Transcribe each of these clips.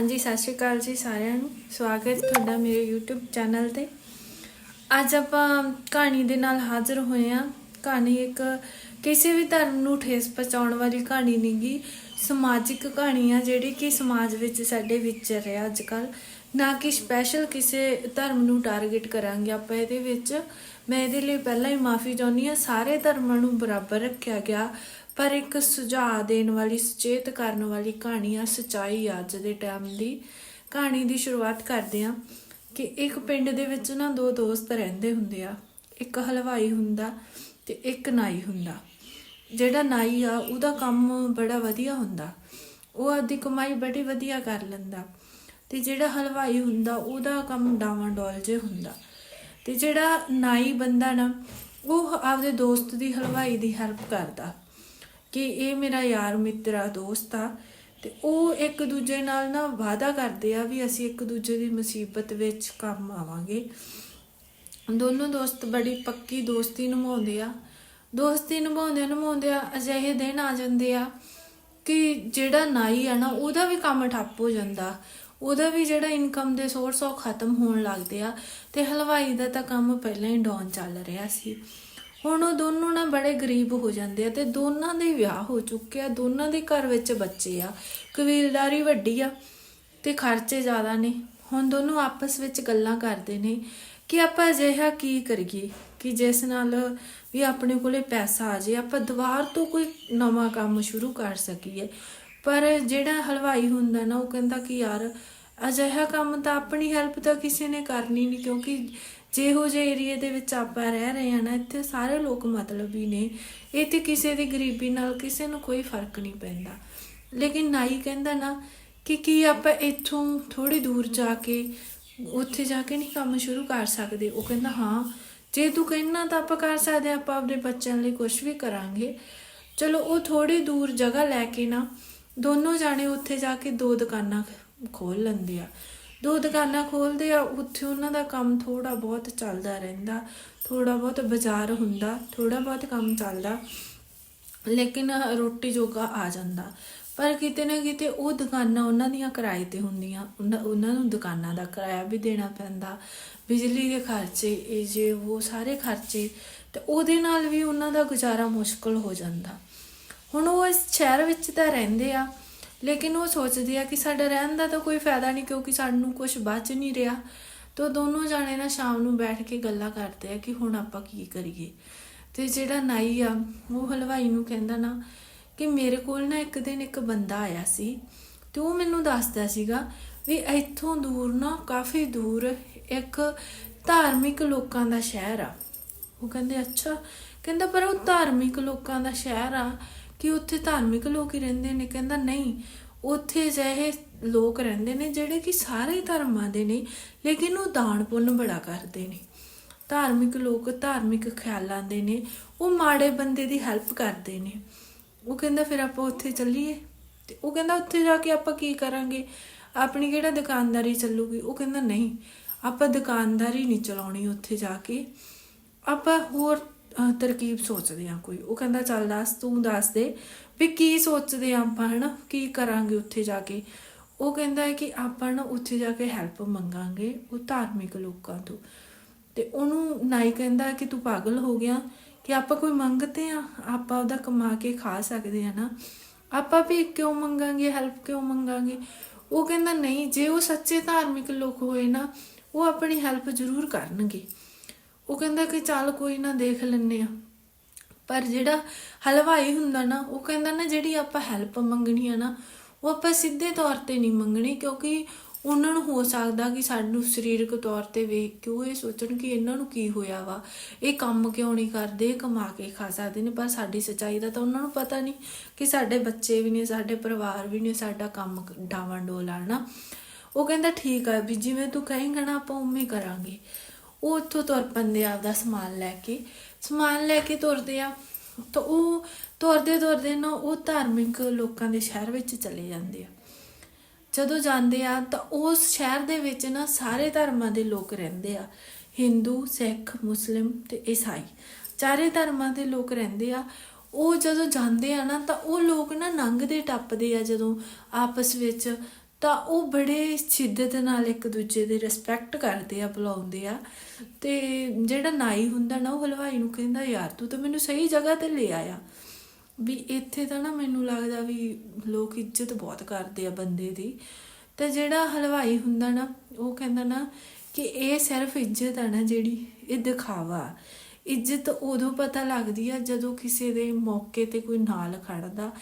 ਹਾਂਜੀ, ਸਤਿ ਸ਼੍ਰੀ ਅਕਾਲ ਜੀ ਸਾਰਿਆਂ ਨੂੰ। ਸਵਾਗਤ ਤੁਹਾਡਾ ਮੇਰੇ YouTube ਚੈਨਲ ਤੇ। ਅੱਜ ਆਪਾਂ ਕਹਾਣੀ ਦੇ ਨਾਲ ਹਾਜ਼ਰ ਹੋਏ ਹਾਂ। ਕਹਾਣੀ ਇੱਕ ਕਿਸੇ ਵੀ ਧਰਮ ਨੂੰ ਠੇਸ ਪਹੁੰਚਾਉਣ ਵਾਲੀ ਕਹਾਣੀ ਨਹੀਂਗੀ ਸਮਾਜਿਕ ਕਹਾਣੀ ਆ ਜਿਹੜੀ ਕਿ ਸਮਾਜ ਵਿੱਚ ਸਾਡੇ ਵਿਚਰ ਰਿਹਾ ਅੱਜ ਕੱਲ ਨਾ ਕਿ ਸਪੈਸ਼ਲ ਕਿਸੇ ਧਰਮ ਨੂੰ ਟਾਰਗੇਟ ਕਰਾਂਗੇ ਆਪਾਂ ਇਹਦੇ ਵਿੱਚ। ਮੈਂ ਇਹਦੇ ਲਈ ਪਹਿਲਾਂ ਹੀ ਮਾਫੀ ਚਾਹੁੰਦੀ ਹਾਂ। ਸਾਰੇ ਧਰਮਾਂ ਨੂੰ ਬਰਾਬਰ ਰੱਖਿਆ ਗਿਆ। ਪਰ ਇੱਕ ਸੁਝਾਅ ਦੇਣ ਵਾਲੀ, ਸੁਚੇਤ ਕਰਨ ਵਾਲੀ ਕਹਾਣੀ ਆ ਸਚਾਈ ਆ ਅੱਜ ਦੇ ਟਾਈਮ ਦੀ। ਕਹਾਣੀ ਦੀ ਸ਼ੁਰੂਆਤ ਕਰਦੇ ਆ ਕਿ ਇੱਕ ਪਿੰਡ ਦੇ ਵਿੱਚ ਨਾ ਦੋ ਦੋਸਤ ਰਹਿੰਦੇ ਹੁੰਦੇ ਆ। ਇੱਕ ਹਲਵਾਈ ਹੁੰਦਾ ਤੇ ਇੱਕ ਨਾਈ ਹੁੰਦਾ। ਜਿਹੜਾ ਨਾਈ ਆ, ਉਹਦਾ ਕੰਮ ਬੜਾ ਵਧੀਆ ਹੁੰਦਾ। ਉਹ ਆਪਦੀ ਕਮਾਈ ਬੜੀ ਵਧੀਆ ਕਰ ਲੈਂਦਾ। ਤੇ ਜਿਹੜਾ ਹਲਵਾਈ ਹੁੰਦਾ, ਉਹਦਾ ਕੰਮ ਡਾਵਾਂ ਡੋਲ ਜੇ ਹੁੰਦਾ। ਤੇ ਜਿਹੜਾ ਨਾਈ ਬੰਦਾ ਨਾ, ਉਹ ਆਪਦੇ ਦੋਸਤ ਦੀ, ਹਲਵਾਈ ਦੀ ਹੈਲਪ ਕਰਦਾ। ਕਿ ਇਹ ਮੇਰਾ ਯਾਰ ਮਿੱਤਰ ਆ, ਦੋਸਤ ਆ, ਤੇ ਉਹ ਇੱਕ ਦੂਜੇ ਨਾਲ ਨਾ ਵਾਅਦਾ ਕਰਦੇ ਆ ਵੀ ਅਸੀਂ ਇੱਕ ਦੂਜੇ ਦੀ ਮੁਸੀਬਤ ਵਿੱਚ ਕੰਮ ਆਵਾਂਗੇ। ਦੋਨੋਂ ਦੋਸਤ ਬੜੀ ਪੱਕੀ ਦੋਸਤੀ ਨਿਭਾਉਂਦੇ ਆ। ਦੋਸਤੀ ਨਿਭਾਉਂਦੇ ਨਿਭਾਉਂਦੇ ਆ, ਅਜਿਹੇ ਦਿਨ ਆ ਜਾਂਦੇ ਆ ਕਿ ਜਿਹੜਾ ਨਾਈ ਆ ਨਾ, ਉਹਦਾ ਵੀ ਕੰਮ ਠੱਪ ਹੋ ਜਾਂਦਾ। ਉਹਦਾ ਵੀ ਜਿਹੜਾ ਇਨਕਮ ਦੇ ਸੋਰਸ ਉਹ ਖਤਮ ਹੋਣ ਲੱਗਦੇ ਆ, ਤੇ ਹਲਵਾਈ ਦਾ ਤਾਂ ਕੰਮ ਪਹਿਲਾਂ ਹੀ ਡਾਊਨ ਚੱਲ ਰਿਹਾ ਸੀ। ਹੁਣ ਉਹ ਦੋਨੋਂ ਨਾ ਬੜੇ ਗਰੀਬ ਹੋ ਜਾਂਦੇ ਆ ਤੇ ਦੋਨਾਂ ਦੇ ਵਿਆਹ ਹੋ ਚੁੱਕੇ ਆ, ਦੋਨਾਂ ਦੇ ਘਰ ਵਿੱਚ ਬੱਚੇ ਆ, ਕਬੀਲਦਾਰੀ ਵੱਡੀ ਆ ਤੇ ਖਰਚੇ ਜ਼ਿਆਦਾ ਨੇ। ਹੁਣ ਦੋਨੋਂ ਆਪਸ ਵਿੱਚ ਗੱਲਾਂ ਕਰਦੇ ਨੇ ਕਿ ਆਪਾਂ ਅਜਿਹਾ ਕੀ ਕਰੀਏ, ਕਿ ਜਿਸ ਨਾਲ ਵੀ ਆਪਣੇ ਕੋਲੇ ਪੈਸਾ ਆ ਜੇ, ਆਪਾਂ ਦੁਬਾਰ ਤੋਂ ਕੋਈ ਨਵਾਂ ਕੰਮ ਸ਼ੁਰੂ ਕਰ ਸਕੀਏ। ਪਰ ਜਿਹੜਾ ਹਲਵਾਈ ਹੁੰਦਾ ਨਾ, ਉਹ ਕਹਿੰਦਾ ਕਿ ਯਾਰ ਅਜਿਹਾ ਕੰਮ ਤਾਂ ਆਪਣੀ ਹੈਲਪ ਤਾਂ ਕਿਸੇ ਨੇ ਕਰਨੀ ਨਹੀਂ ਕਿਉਂਕਿ ਜਿਹੋ ਜਿਹੇ ਏਰੀਏ ਦੇ ਵਿੱਚ ਆਪਾਂ ਰਹਿ ਰਹੇ ਹਾਂ ਨਾ ਇੱਥੇ ਸਾਰੇ ਲੋਕ ਮਤਲਬੀ ਨੇ। ਇੱਥੇ ਕਿਸੇ ਦੀ ਗਰੀਬੀ ਨਾਲ ਕਿਸੇ ਨੂੰ ਕੋਈ ਫ਼ਰਕ ਨਹੀਂ ਪੈਂਦਾ। ਲੇਕਿਨ ਨਾਈ ਕਹਿੰਦਾ ਨਾ ਕਿ ਕੀ ਆਪਾਂ ਇੱਥੋਂ ਥੋੜੀ ਦੂਰ ਜਾ ਕੇ ਉੱਥੇ ਜਾ ਕੇ ਨਹੀਂ ਕੰਮ ਸ਼ੁਰੂ ਕਰ ਸਕਦੇ? ਉਹ ਕਹਿੰਦਾ ਹਾਂ ਜੇ ਤੂੰ ਕਹਿਣਾ ਤਾਂ ਆਪਾਂ ਕਰ ਸਕਦੇ ਹਾਂ, ਆਪਾਂ ਆਪਣੇ ਬੱਚਿਆਂ ਲਈ ਕੁਝ ਵੀ ਕਰਾਂਗੇ। ਚਲੋ ਉਹ ਥੋੜੀ ਦੂਰ ਜਗ੍ਹਾ ਲੈ ਕੇ ਨਾ ਦੋਨੋਂ ਜਾਣੇ ਉੱਥੇ ਜਾ ਕੇ ਦੋ ਦੁਕਾਨਾਂ ਖੋਲ ਲੈਂਦੇ ਆ। ਦੋ ਦੁਕਾਨਾਂ ਖੋਲਦੇ ਆ, ਉੱਥੇ ਉਹਨਾਂ ਦਾ ਕੰਮ ਥੋੜਾ ਬਹੁਤ ਚੱਲਦਾ ਰਹਿੰਦਾ ਥੋੜਾ ਬਹੁਤ ਬਾਜ਼ਾਰ ਹੁੰਦਾ ਥੋੜਾ ਬਹੁਤ ਕੰਮ ਚੱਲਦਾ, ਲੇਕਿਨ ਰੋਟੀ ਜੋਗਾ ਆ ਜਾਂਦਾ। ਪਰ ਕਿਤੇ ਨਾ ਕਿਤੇ ਉਹ ਦੁਕਾਨਾਂ ਉਹਨਾਂ ਦੀਆਂ ਕਿਰਾਏ ਤੇ ਹੁੰਦੀਆਂ, ਉਹਨਾਂ ਉਹਨਾਂ ਨੂੰ ਦੁਕਾਨਾਂ ਦਾ ਕਿਰਾਇਆ ਵੀ ਦੇਣਾ ਪੈਂਦਾ। ਬਿਜਲੀ ਦੇ ਖਰਚੇ, ਇਹ ਜੇ ਉਹ ਸਾਰੇ ਖਰਚੇ, ਤੇ ਉਹਦੇ ਨਾਲ ਵੀ ਉਹਨਾਂ ਦਾ ਗੁਜ਼ਾਰਾ ਮੁਸ਼ਕਲ ਹੋ ਜਾਂਦਾ। ਹੁਣ ਉਹ ਇਸ ਸ਼ਹਿਰ ਵਿੱਚ ਤਾਂ ਰਹਿੰਦੇ ਆ ਲੇਕਿਨ ਉਹ ਸੋਚਦੇ ਆ ਕਿ ਸਾਡਾ ਰਹਿਣ ਦਾ ਤਾਂ ਕੋਈ ਫਾਇਦਾ ਨਹੀਂ ਕਿਉਂਕਿ ਸਾਨੂੰ ਕੁਝ ਬਚ ਨਹੀਂ ਰਿਹਾ। ਤਾਂ ਦੋਨੋਂ ਜਾਣੇ ਨਾ ਸ਼ਾਮ ਨੂੰ ਬੈਠ ਕੇ ਗੱਲਾਂ ਕਰਦੇ ਆ ਕਿ ਹੁਣ ਆਪਾਂ ਕੀ ਕਰੀਏ। ਤੇ ਜਿਹੜਾ ਨਾਈ ਆ, ਉਹ ਹਲਵਾਈ ਨੂੰ ਕਹਿੰਦਾ ਨਾ ਕਿ ਮੇਰੇ ਕੋਲ ਨਾ ਇੱਕ ਦਿਨ ਇੱਕ ਬੰਦਾ ਆਇਆ ਸੀ ਤੇ ਉਹ ਮੈਨੂੰ ਦੱਸਦਾ ਸੀਗਾ ਵੀ ਇੱਥੋਂ ਦੂਰ ਨਾ ਕਾਫੀ ਦੂਰ ਇੱਕ ਧਾਰਮਿਕ ਲੋਕਾਂ ਦਾ ਸ਼ਹਿਰ ਆ। ਉਹ ਕਹਿੰਦੇ, ਅੱਛਾ। ਕਹਿੰਦਾ, ਪਰ ਉਹ ਧਾਰਮਿਕ ਲੋਕਾਂ ਦਾ ਸ਼ਹਿਰ ਆ ਕਿ ਉੱਥੇ ਧਾਰਮਿਕ ਲੋਕ ਹੀ ਰਹਿੰਦੇ ਨੇ, ਕਹਿੰਦਾ ਨਹੀਂ, ਉੱਥੇ ਜਿਹੇ ਲੋਕ ਰਹਿੰਦੇ ਨੇ ਜਿਹੜੇ ਕਿ ਸਾਰੇ ਧਰਮਾਂ ਦੇ ਨੇ, ਲੇਕਿਨ ਉਹ ਦਾਨ ਪੁੰਨ ਬੜਾ ਕਰਦੇ ਨੇ। ਧਾਰਮਿਕ ਲੋਕ ਧਾਰਮਿਕ ਖਿਆਲਾਂ ਦੇ ਨੇ, ਉਹ ਮਾੜੇ ਬੰਦੇ ਦੀ ਹੈਲਪ ਕਰਦੇ ਨੇ। ਉਹ ਕਹਿੰਦਾ, ਫਿਰ ਆਪਾਂ ਉੱਥੇ ਚੱਲੀਏ? ਤੇ ਉਹ ਕਹਿੰਦਾ, ਉੱਥੇ ਜਾ ਕੇ ਆਪਾਂ ਕੀ ਕਰਾਂਗੇ? ਆਪਣੀ ਕਿਹੜਾ ਦੁਕਾਨਦਾਰੀ ਚੱਲੂਗੀ? ਉਹ ਕਹਿੰਦਾ, ਨਹੀਂ, ਆਪਾਂ ਦੁਕਾਨਦਾਰੀ ਨਹੀਂ ਚਲਾਉਣੀ ਉੱਥੇ ਜਾ ਕੇ। ਆਪਾਂ ਹੋਰ ਤਰਕੀਬ ਸੋਚਦੇ ਆ ਕੋਈ। ਉਹ ਕਹਿੰਦਾ, ਚੱਲ ਦੱਸ, ਤੂੰ ਦੱਸ ਦੇ ਵੀ ਕੀ ਸੋਚਦੇ ਆ ਆਪਾਂ, ਹਨਾ? ਕੀ ਕਰਾਂਗੇ ਉੱਥੇ ਜਾ ਕੇ? ਉਹ ਕਹਿੰਦਾ ਹੈ ਕਿ ਆਪਾਂ ਨਾ ਉੱਥੇ ਜਾ ਕੇ ਹੈਲਪ ਮੰਗਾਂਗੇ ਉਹ ਧਾਰਮਿਕ ਲੋਕਾਂ ਤੋਂ। ਤੇ ਉਹਨੂੰ ਨਾਈ ਕਹਿੰਦਾ ਕਿ ਤੂੰ ਪਾਗਲ ਹੋ ਗਿਆ ਕਿ ਆਪਾਂ ਕੋਈ ਮੰਗਤੇ ਆ ਆਪਾਂ ਉਹਦਾ ਕਮਾ ਕੇ ਖਾ ਸਕਦੇ ਆ ਨਾ। ਆਪਾਂ ਵੀ ਕਿਉਂ ਮੰਗਾਂਗੇ ਹੈਲਪ ਕਿਉਂ ਮੰਗਾਂਗੇ? ਉਹ ਕਹਿੰਦਾ, ਨਹੀਂ, ਜੇ ਉਹ ਸੱਚੇ ਧਾਰਮਿਕ ਲੋਕ ਹੋਏ ਨਾ, ਉਹ ਆਪਣੀ ਹੈਲਪ ਜ਼ਰੂਰ ਕਰਨਗੇ। ਉਹ ਕਹਿੰਦਾ ਕਿ ਚੱਲ ਕੋਈ ਨਾ ਦੇਖ ਲੈਨੇ ਆ ਪਰ ਜਿਹੜਾ ਹਲਵਾਈ ਹੁੰਦਾ ਨਾ, ਉਹ ਕਹਿੰਦਾ ਨਾ ਜਿਹੜੀ ਆਪਾਂ ਹੈਲਪ ਮੰਗਣੀ ਆ ਨਾ, ਉਹ ਆਪਾਂ ਸਿੱਧੇ ਤੌਰ ਤੇ ਨਹੀਂ ਮੰਗਣੀ ਕਿਉਂਕਿ ਉਹਨਾਂ ਨੂੰ ਹੋ ਸਕਦਾ ਕਿ ਸਾਨੂੰ ਸਰੀਰਕ ਤੌਰ ਤੇ ਵੇਖ ਕੇ ਉਹ ਇਹ ਸੋਚਣ ਕਿ ਇਹਨਾਂ ਨੂੰ ਕੀ ਹੋਇਆ ਵਾ। ਇਹ ਕੰਮ ਕਿਉਂ ਨਹੀਂ ਕਰਦੇ ਕਮਾ ਕੇ ਖਾ ਸਕਦੇ ਨੇ, ਪਰ ਸਾਡੀ ਸੱਚਾਈ ਦਾ ਤਾਂ ਉਹਨਾਂ ਨੂੰ ਪਤਾ ਨਹੀਂ ਕਿ ਸਾਡੇ ਬੱਚੇ ਵੀ ਨੇ, ਸਾਡੇ ਪਰਿਵਾਰ ਵੀ ਨੇ, ਸਾਡਾ ਕੰਮ ਡਾਵਾਂ ਡੋਲਾ ਆ ਨਾ ਉਹ ਕਹਿੰਦਾ ਠੀਕ ਆ ਵੀ ਜਿਵੇਂ ਤੂੰ ਕਹੇਂਗਾ ਨਾ, ਆਪਾਂ ਉਵੇਂ ਕਰਾਂਗੇ। ਉਹ ਉੱਥੋਂ ਤੁਰ ਪੈਂਦੇ ਆਪਦਾ ਸਮਾਨ ਲੈ ਕੇ। ਸਮਾਨ ਲੈ ਕੇ ਤੁਰਦੇ ਆ, ਤਾਂ ਉਹ ਤੁਰਦੇ ਤੁਰਦੇ ਨਾ ਉਹ ਧਾਰਮਿਕ ਲੋਕਾਂ ਦੇ ਸ਼ਹਿਰ ਵਿੱਚ ਚਲੇ ਜਾਂਦੇ ਆ। ਜਦੋਂ ਜਾਂਦੇ ਆ, ਤਾਂ ਉਸ ਸ਼ਹਿਰ ਦੇ ਵਿੱਚ ਨਾ ਸਾਰੇ ਧਰਮਾਂ ਦੇ ਲੋਕ ਰਹਿੰਦੇ ਆ। ਹਿੰਦੂ, ਸਿੱਖ, ਮੁਸਲਿਮ ਤੇ ਈਸਾਈ। ਚਾਰੇ ਧਰਮਾਂ ਦੇ ਲੋਕ ਰਹਿੰਦੇ ਆ। ਉਹ ਜਦੋਂ ਜਾਂਦੇ ਆ ਨਾ, ਤਾਂ ਉਹ ਲੋਕ ਨਾ ਲੰਘਦੇ ਟੱਪਦੇ ਆ ਜਦੋਂ ਆਪਸ ਵਿੱਚ ਤਾਂ ਉਹ ਬੜੇ ਸ਼ਿੱਦਤ ਨਾਲ ਇੱਕ ਦੂਜੇ ਦੇ ਰਿਸਪੈਕਟ ਕਰਦੇ ਆ, ਬੁਲਾਉਂਦੇ ਆ। ਤੇ ਜਿਹੜਾ ਨਾਈ ਹੁੰਦਾ ਨਾ, ਉਹ ਹਲਵਾਈ ਨੂੰ ਕਹਿੰਦਾ, ਯਾਰ, ਤੂੰ ਤਾਂ ਮੈਨੂੰ ਸਹੀ ਜਗ੍ਹਾ ਤੇ ਲੈ ਆਇਆ। ਵੀ ਇੱਥੇ ਤਾਂ ਨਾ ਮੈਨੂੰ ਲੱਗਦਾ ਵੀ ਲੋਕ ਇੱਜ਼ਤ ਬਹੁਤ ਕਰਦੇ ਆ ਬੰਦੇ ਦੀ। ਤੇ ਜਿਹੜਾ ਹਲਵਾਈ ਹੁੰਦਾ ਨਾ, ਉਹ ਕਹਿੰਦਾ ਨਾ ਕਿ ਇਹ ਸਿਰਫ ਇੱਜ਼ਤ ਆ ਨਾ ਜਿਹੜੀ ਇਹ ਦਿਖਾਵਾ। ਇੱਜ਼ਤ ਉਦੋਂ ਪਤਾ ਲੱਗਦੀ ਆ ਜਦੋਂ ਕਿਸੇ ਦੇ ਮੌਕੇ ਤੇ ਕੋਈ ਨਾਲ ਖੜਦਾ।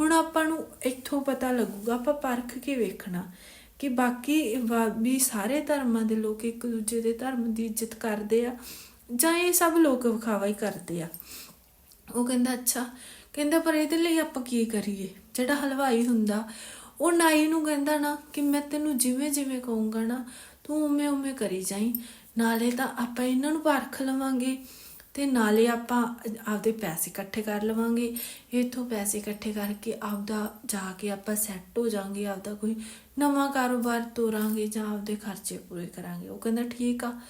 ਹੁਣ ਆਪਾਂ ਨੂੰ ਇੱਥੋਂ ਪਤਾ ਲੱਗੂਗਾ ਆਪਾਂ ਪਰਖ ਕੇ ਵੇਖਣਾ ਕਿ ਬਾਕੀ ਵੀ ਸਾਰੇ ਧਰਮਾਂ ਦੇ ਲੋਕ ਇੱਕ ਦੂਜੇ ਦੇ ਧਰਮ ਦੀ ਇੱਜ਼ਤ ਕਰਦੇ ਆ ਜਾਂ ਇਹ ਸਭ ਲੋਕ ਵਿਖਾਵਾ ਹੀ ਕਰਦੇ ਆ। ਉਹ ਕਹਿੰਦਾ, ਅੱਛਾ। ਕਹਿੰਦਾ, ਪਰ ਇਹਦੇ ਲਈ ਆਪਾਂ ਕੀ ਕਰੀਏ? ਜਿਹੜਾ ਹਲਵਾਈ ਹੁੰਦਾ, ਉਹ ਨਾਈ ਨੂੰ ਕਹਿੰਦਾ ਨਾ ਕਿ ਮੈਂ ਤੈਨੂੰ ਜਿਵੇਂ ਜਿਵੇਂ ਕਹੂੰਗਾ ਨਾ, ਤੂੰ ਉਵੇਂ ਉਵੇਂ ਕਰੀ ਜਾਈ। ਨਾਲੇ ਤਾਂ ਆਪਾਂ ਇਹਨਾਂ ਨੂੰ ਪਰਖ ਲਵਾਂਗੇ। ਤੇ ਨਾਲੇ ਆਪਾਂ ਆਪਦੇ ਪੈਸੇ ਇਕੱਠੇ ਕਰ ਲਵਾਂਗੇ। ਇਥੋਂ ਪੈਸੇ ਇਕੱਠੇ ਕਰਕੇ ਆਪਦਾ ਜਾ ਕੇ ਆਪਾਂ ਸੈੱਟ ਹੋ ਜਾਾਂਗੇ, ਆਪਦਾ ਕੋਈ ਨਵਾਂ ਕਾਰੋਬਾਰ ਤੋਰਾਂਗੇ ਜਾਂ ਆਪਦੇ ਖਰਚੇ ਪੂਰੇ ਕਰਾਂਗੇ। ਉਹ ਕਹਿੰਦਾ ਠੀਕ ਆ।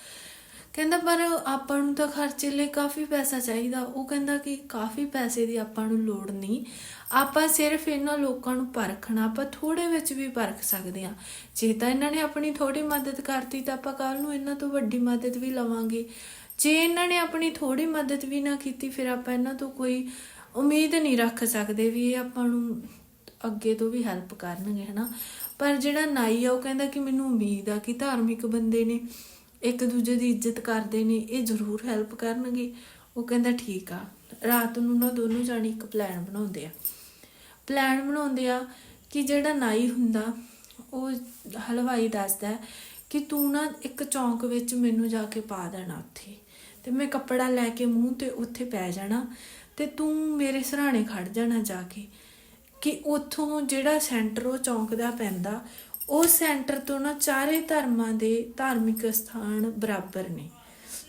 ਕਹਿੰਦਾ ਪਰ ਆਪਾਂ ਨੂੰ ਤਾਂ ਖਰਚੇ ਲਈ ਕਾਫੀ ਪੈਸਾ ਚਾਹੀਦਾ। ਉਹ ਕਹਿੰਦਾ ਕਿ ਕਾਫੀ ਪੈਸੇ ਦੀ ਆਪਾਂ ਨੂੰ ਲੋੜ ਨਹੀਂ। ਆਪਾਂ ਸਿਰਫ ਇਹਨਾਂ ਲੋਕਾਂ ਨੂੰ ਪਰਖਣਾ, ਆਪਾਂ ਥੋੜੇ ਵਿੱਚ ਵੀ ਪਰਖ ਸਕਦੇ ਹਾਂ। ਜੇ ਤਾਂ ਇਹਨਾਂ ਨੇ ਆਪਣੀ ਥੋੜੀ ਮਦਦ ਕਰਤੀ ਤਾਂ ਆਪਾਂ ਕੱਲ ਨੂੰ ਇਹਨਾਂ ਤੋਂ ਵੱਡੀ ਮਦਦ ਵੀ ਲਵਾਂਗੇ। ਜੇ ਇਹਨਾਂ ਨੇ ਆਪਣੀ ਥੋੜੀ ਮਦਦ ਵੀ ਨਾ ਕੀਤੀ, ਫਿਰ ਆਪਾਂ ਇਹਨਾਂ ਤੋਂ ਕੋਈ ਉਮੀਦ ਨਹੀਂ ਰੱਖ ਸਕਦੇ ਵੀ ਇਹ ਆਪਾਂ ਨੂੰ ਅੱਗੇ ਤੋਂ ਵੀ ਹੈਲਪ ਕਰਨਗੇ, ਹਨਾ? ਪਰ ਜਿਹੜਾ ਨਾਈ ਆ, ਉਹ ਕਹਿੰਦਾ ਕਿ ਮੈਨੂੰ ਉਮੀਦ ਆ ਕਿ ਧਾਰਮਿਕ ਬੰਦੇ ਨੇ ਇੱਕ ਦੂਜੇ ਦੀ ਇੱਜ਼ਤ ਕਰਦੇ ਨੇ, ਇਹ ਜ਼ਰੂਰ ਹੈਲਪ ਕਰਨਗੇ। ਉਹ ਕਹਿੰਦਾ ਠੀਕ ਆ। ਰਾਤ ਨੂੰ ਨਾ ਦੋਨੋਂ ਜਾਣੀ ਇੱਕ ਪਲਾਨ ਬਣਾਉਂਦੇ ਆ। ਪਲਾਨ ਬਣਾਉਂਦੇ ਆ ਕਿ ਜਿਹੜਾ ਨਾਈ ਹੁੰਦਾ, ਉਹ ਹਲਵਾਈ ਦੱਸਦਾ ਕਿ ਤੂੰ ਨਾ ਇੱਕ ਚੌਂਕ ਵਿੱਚ ਮੈਨੂੰ ਜਾ ਕੇ ਪਾ ਦੇਣਾ ਉੱਥੇ। ਤੇ ਮੈਂ ਕੱਪੜਾ ਲੈ ਕੇ ਮੂੰਹ ਤੇ ਉੱਥੇ ਪੈ ਜਾਣਾ ਤੇ ਤੂੰ ਮੇਰੇ ਸਰਾਣੇ ਖੜ ਜਾਣਾ ਜਾ ਕੇ। ਕਿ ਉੱਥੋਂ ਜਿਹੜਾ ਸੈਂਟਰ ਉਹ ਚੌਂਕ ਦਾ ਪੈਂਦਾ, ਉਹ ਸੈਂਟਰ ਤੋਂ ਨਾ ਚਾਰੇ ਧਰਮਾਂ ਦੇ ਧਾਰਮਿਕ ਸਥਾਨ ਬਰਾਬਰ ਨੇ।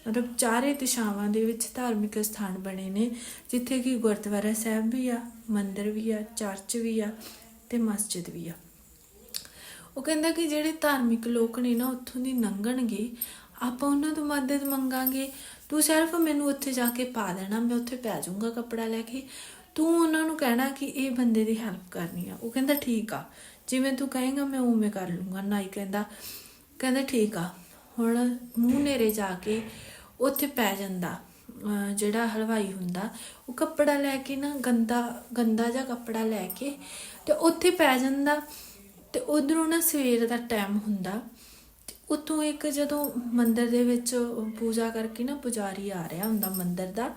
ਮਤਲਬ ਚਾਰੇ ਦਿਸ਼ਾਵਾਂ ਦੇ ਵਿੱਚ ਧਾਰਮਿਕ ਸਥਾਨ ਬਣੇ ਨੇ, ਜਿੱਥੇ ਕਿ ਗੁਰਦੁਆਰਾ ਸਾਹਿਬ ਵੀ ਆ, ਮੰਦਿਰ ਵੀ ਆ, ਚਰਚ ਵੀ ਆ ਤੇ ਮਸਜਿਦ ਵੀ ਆ। ਉਹ ਕਹਿੰਦਾ ਕਿ ਜਿਹੜੇ ਧਾਰਮਿਕ ਲੋਕ ਨੇ ਨਾ, ਉੱਥੋਂ ਦੀ ਲੰਘਣਗੇ ਆਪਾਂ ਉਹਨਾਂ ਤੋਂ ਮਦਦ ਮੰਗਾਂਗੇ। ਤੂੰ ਸਿਰਫ ਮੈਨੂੰ ਉੱਥੇ ਜਾ ਕੇ ਪਾ ਦੇਣਾ, ਮੈਂ ਉੱਥੇ ਪੈ ਜਾਊਂਗਾ ਕੱਪੜਾ ਲੈ ਕੇ। ਤੂੰ ਉਹਨਾਂ ਨੂੰ ਕਹਿਣਾ ਕਿ ਇਹ ਬੰਦੇ ਦੀ ਹੈਲਪ ਕਰਨੀ ਆ। ਉਹ ਕਹਿੰਦਾ, ਠੀਕ ਆ। ਜਿਵੇਂ ਤੂੰ ਕਹੇਂਗਾ, ਮੈਂ ਉਵੇਂ ਕਰ ਲੂੰਗਾ ਨਾਈ ਕਹਿੰਦਾ ਕਹਿੰਦਾ, ਠੀਕ ਆ। ਹੁਣ ਮੂੰਹ ਨੇਰੇ ਜਾ ਕੇ ਉੱਥੇ ਪੈ ਜਾਂਦਾ ਜਿਹੜਾ ਹਲਵਾਈ ਹੁੰਦਾ, ਉਹ ਕੱਪੜਾ ਲੈ ਕੇ ਨਾ, ਗੰਦਾ ਗੰਦਾ ਜਿਹਾ ਕੱਪੜਾ ਲੈ ਕੇ ਤੇ ਉੱਥੇ ਪੈ ਜਾਂਦਾ ਤੇ ਉਧਰੋਂ ਨਾ ਸਵੇਰ ਦਾ ਟਾਈਮ ਹੁੰਦਾ। ਉੱਥੋਂ ਇੱਕ ਜਦੋਂ ਮੰਦਿਰ ਦੇ ਵਿੱਚ ਪੂਜਾ ਕਰਕੇ ਨਾ ਪੁਜਾਰੀ ਆ ਰਿਹਾ ਹੁੰਦਾ ਮੰਦਿਰ ਦਾ,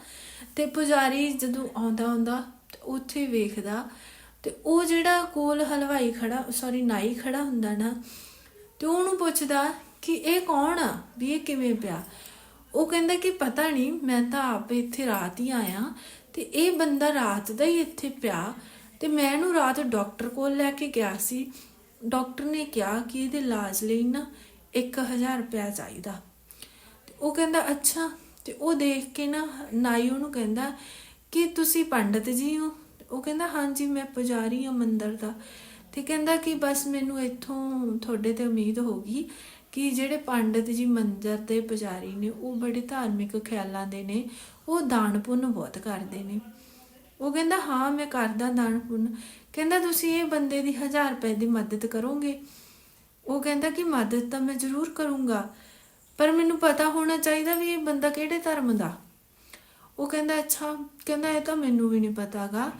ਤੇ ਪੁਜਾਰੀ ਜਦੋਂ ਆਉਂਦਾ ਹੁੰਦਾ ਉੱਥੇ ਵੇਖਦਾ, ਤੇ ਉਹ ਜਿਹੜਾ ਕੋਲ ਹਲਵਾਈ ਖੜਾ ਸੌਰੀ ਨਾਈ ਖੜਾ ਹੁੰਦਾ ਨਾ, ਤੇ ਉਹਨੂੰ ਪੁੱਛਦਾ ਕਿ ਇਹ ਕੌਣ ਆ? ਵੀ ਇਹ ਕਿਵੇਂ ਪਿਆ? ਉਹ ਕਹਿੰਦਾ ਕਿ ਪਤਾ ਨਹੀਂ, ਮੈਂ ਤਾਂ ਆਪ ਇੱਥੇ ਰਾਤ ਹੀ ਆਇਆ, ਤੇ ਇਹ ਬੰਦਾ ਰਾਤ ਦਾ ਹੀ ਇੱਥੇ ਪਿਆ, ਤੇ ਮੈਂ ਇਹਨੂੰ ਰਾਤ ਡਾਕਟਰ ਕੋਲ ਲੈ ਕੇ ਗਿਆ ਸੀ। ਡਾਕਟਰ ਨੇ ਕਿਹਾ ਕਿ ਇਹਦੇ ਇਲਾਜ ਲਈ ਨਾ 1000 ਰੁਪਇਆ ਚਾਹੀਦਾ। ਤੇ ਉਹ ਕਹਿੰਦਾ, ਅੱਛਾ। ਤੇ ਉਹ ਦੇਖ ਕੇ ਨਾ ਨਾਈ ਉਹਨੂੰ ਕਹਿੰਦਾ, ਕਿ ਤੁਸੀਂ ਪੰਡਤ ਜੀ ਹੋ? ਉਹ ਕਹਿੰਦਾ, ਹਾਂਜੀ, ਮੈਂ ਪੁਜਾਰੀ ਹਾਂ ਮੰਦਿਰ ਦਾ। ਤੇ ਕਹਿੰਦਾ ਕਿ ਬਸ ਮੈਨੂੰ ਇੱਥੋਂ ਤੁਹਾਡੇ ਤੇ ਉਮੀਦ ਹੋ ਗਈ ਕਿ ਜਿਹੜੇ ਪੰਡਤ ਜੀ ਮੰਦਰ ਦੇ ਪੁਜਾਰੀ ਨੇ, ਉਹ ਬੜੇ ਧਾਰਮਿਕ ਖਿਆਲਾਂ ਦੇ ਨੇ, ਉਹ ਦਾਨ ਪੁੰਨ ਬਹੁਤ ਕਰਦੇ ਨੇ। ਉਹ ਕਹਿੰਦਾ, ਹਾਂ, ਮੈਂ ਕਰਦਾ ਦਾਨ ਪੁੰਨ। ਕਹਿੰਦਾ, ਤੁਸੀਂ ਇਹ ਬੰਦੇ ਦੀ 1000 ਰੁਪਏ ਦੀ ਮਦਦ ਕਰੋਗੇ? ਉਹ ਕਹਿੰਦਾ ਕਿ ਮਦਦ ਤਾਂ ਮੈਂ ਜ਼ਰੂਰ ਕਰੂੰਗਾ, ਪਰ ਮੈਨੂੰ ਪਤਾ ਹੋਣਾ ਚਾਹੀਦਾ ਵੀ ਇਹ ਬੰਦਾ ਕਿਹੜੇ ਧਰਮ ਦਾ। ਉਹ ਕਹਿੰਦਾ, ਅੱਛਾ, ਕਹਿੰਦਾ ਇਹ ਤਾਂ ਮੈਨੂੰ ਵੀ ਨਹੀਂ ਪਤਾਗਾ।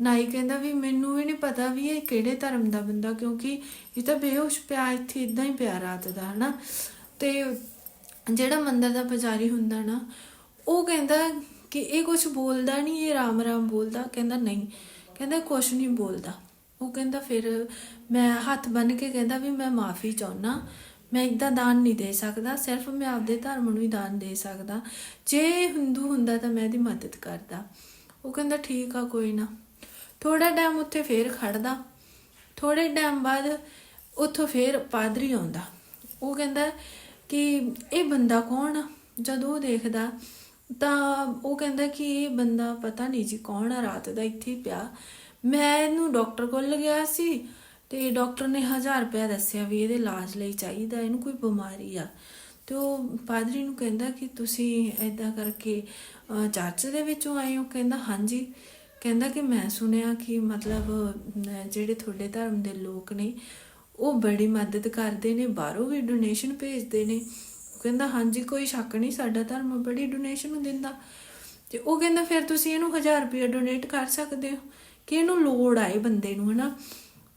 ਨਾਈ ਕਹਿੰਦਾ ਵੀ ਮੈਨੂੰ ਵੀ ਨਹੀਂ ਪਤਾ ਵੀ ਇਹ ਕਿਹੜੇ ਧਰਮ ਦਾ ਬੰਦਾ, ਕਿਉਂਕਿ ਇਹ ਤਾਂ ਬੇਹੋਸ਼ ਪਿਆ, ਇੱਥੇ ਇਦਾਂ ਹੀ ਪਿਆ ਰਾਤ ਦਾ, ਹਨਾ। ਤੇ ਜਿਹੜਾ ਮੰਦਰ ਦਾ ਪੁਜਾਰੀ ਹੁੰਦਾ ਨਾ, ਉਹ ਕਹਿੰਦਾ ਕਿ ਇਹ ਕੁਝ ਬੋਲਦਾ ਨਹੀਂ, ਇਹ ਰਾਮ ਰਾਮ ਬੋਲਦਾ। ਕਹਿੰਦਾ, ਨਹੀਂ, ਕਹਿੰਦਾ ਕੁਝ ਨਹੀਂ ਬੋਲਦਾ। ਉਹ ਕਹਿੰਦਾ ਫਿਰ ਮੈਂ ਹੱਥ ਬੰਨ ਕੇ ਕਹਿੰਦਾ ਵੀ ਮੈਂ ਮਾਫੀ ਚਾਹੁੰਨਾ। ਮੈਂ ਇਦਾਂ ਦਾਨ ਨਹੀਂ ਦੇ ਸਕਦਾ, ਸਿਰਫ ਮੈਂ ਆਪਦੇ ਧਰਮ ਨੂੰ ਹੀ ਦਾਨ ਦੇ ਸਕਦਾ। ਜੇ ਹਿੰਦੂ ਹੁੰਦਾ ਤਾਂ ਮੈਂ ਇਹਦੀ ਮਦਦ ਕਰਦਾ। ਉਹ ਕਹਿੰਦਾ ਠੀਕ ਆ, ਕੋਈ ਨਾ। ਥੋੜਾ ਟਾਈਮ ਉੱਥੇ ਫੇਰ ਖੜਦਾ ਥੋੜੇ ਟਾਈਮ ਬਾਅਦ ਉੱਥੋਂ ਫੇਰ ਪਾਦਰੀ ਆਉਂਦਾ। ਉਹ ਕਹਿੰਦਾ ਕਿ ਇਹ ਬੰਦਾ ਕੌਣ ਆ? ਜਦੋਂ ਉਹ ਦੇਖਦਾ ਤਾਂ ਉਹ ਕਹਿੰਦਾ ਕਿ ਇਹ ਬੰਦਾ ਪਤਾ ਨਹੀਂ ਜੀ ਕੌਣ ਆ, ਰਾਤ ਦਾ ਇੱਥੇ ਪਿਆ। ਮੈਂ ਇਹਨੂੰ ਡਾਕਟਰ ਕੋਲ ਲਗਿਆ ਸੀ ਤੇ ਡਾਕਟਰ ਨੇ 1000 ਰੁਪਇਆ ਦੱਸਿਆ ਵੀ ਇਹਦੇ ਇਲਾਜ ਲਈ ਚਾਹੀਦਾ, ਇਹਨੂੰ ਕੋਈ ਬਿਮਾਰੀ ਆ। ਤੇ ਉਹ ਪਾਦਰੀ ਨੂੰ ਕਹਿੰਦਾ ਕਿ ਤੁਸੀਂ ਐਦਾਂ ਕਰਕੇ ਚਰਚ ਦੇ ਵਿੱਚੋਂ ਆਏ ਹੋ? ਕਹਿੰਦਾ, ਹਾਂਜੀ। ਕਹਿੰਦਾ ਕਿ ਮੈਂ ਸੁਣਿਆ ਕਿ ਮਤਲਬ ਜਿਹੜੇ ਤੁਹਾਡੇ ਧਰਮ ਦੇ ਲੋਕ ਨੇ, ਉਹ ਬੜੀ ਮਦਦ ਕਰਦੇ ਨੇ, ਬਾਹਰੋਂ ਵੀ ਡੋਨੇਸ਼ਨ ਭੇਜਦੇ ਨੇ। ਕਹਿੰਦਾ, ਹਾਂਜੀ, ਕੋਈ ਸ਼ੱਕ ਨਹੀਂ, ਸਾਡਾ ਧਰਮ ਬੜੀ ਡੋਨੇਸ਼ਨ ਦਿੰਦਾ। ਤੇ ਉਹ ਕਹਿੰਦਾ, ਫਿਰ ਤੁਸੀਂ ਇਹਨੂੰ 1000 ਰੁਪਏ ਡੋਨੇਟ ਕਰ ਸਕਦੇ ਹੋ? ਕਿ ਇਹਨੂੰ ਲੋੜ ਆਏ ਬੰਦੇ ਨੂੰ, ਹਨਾ?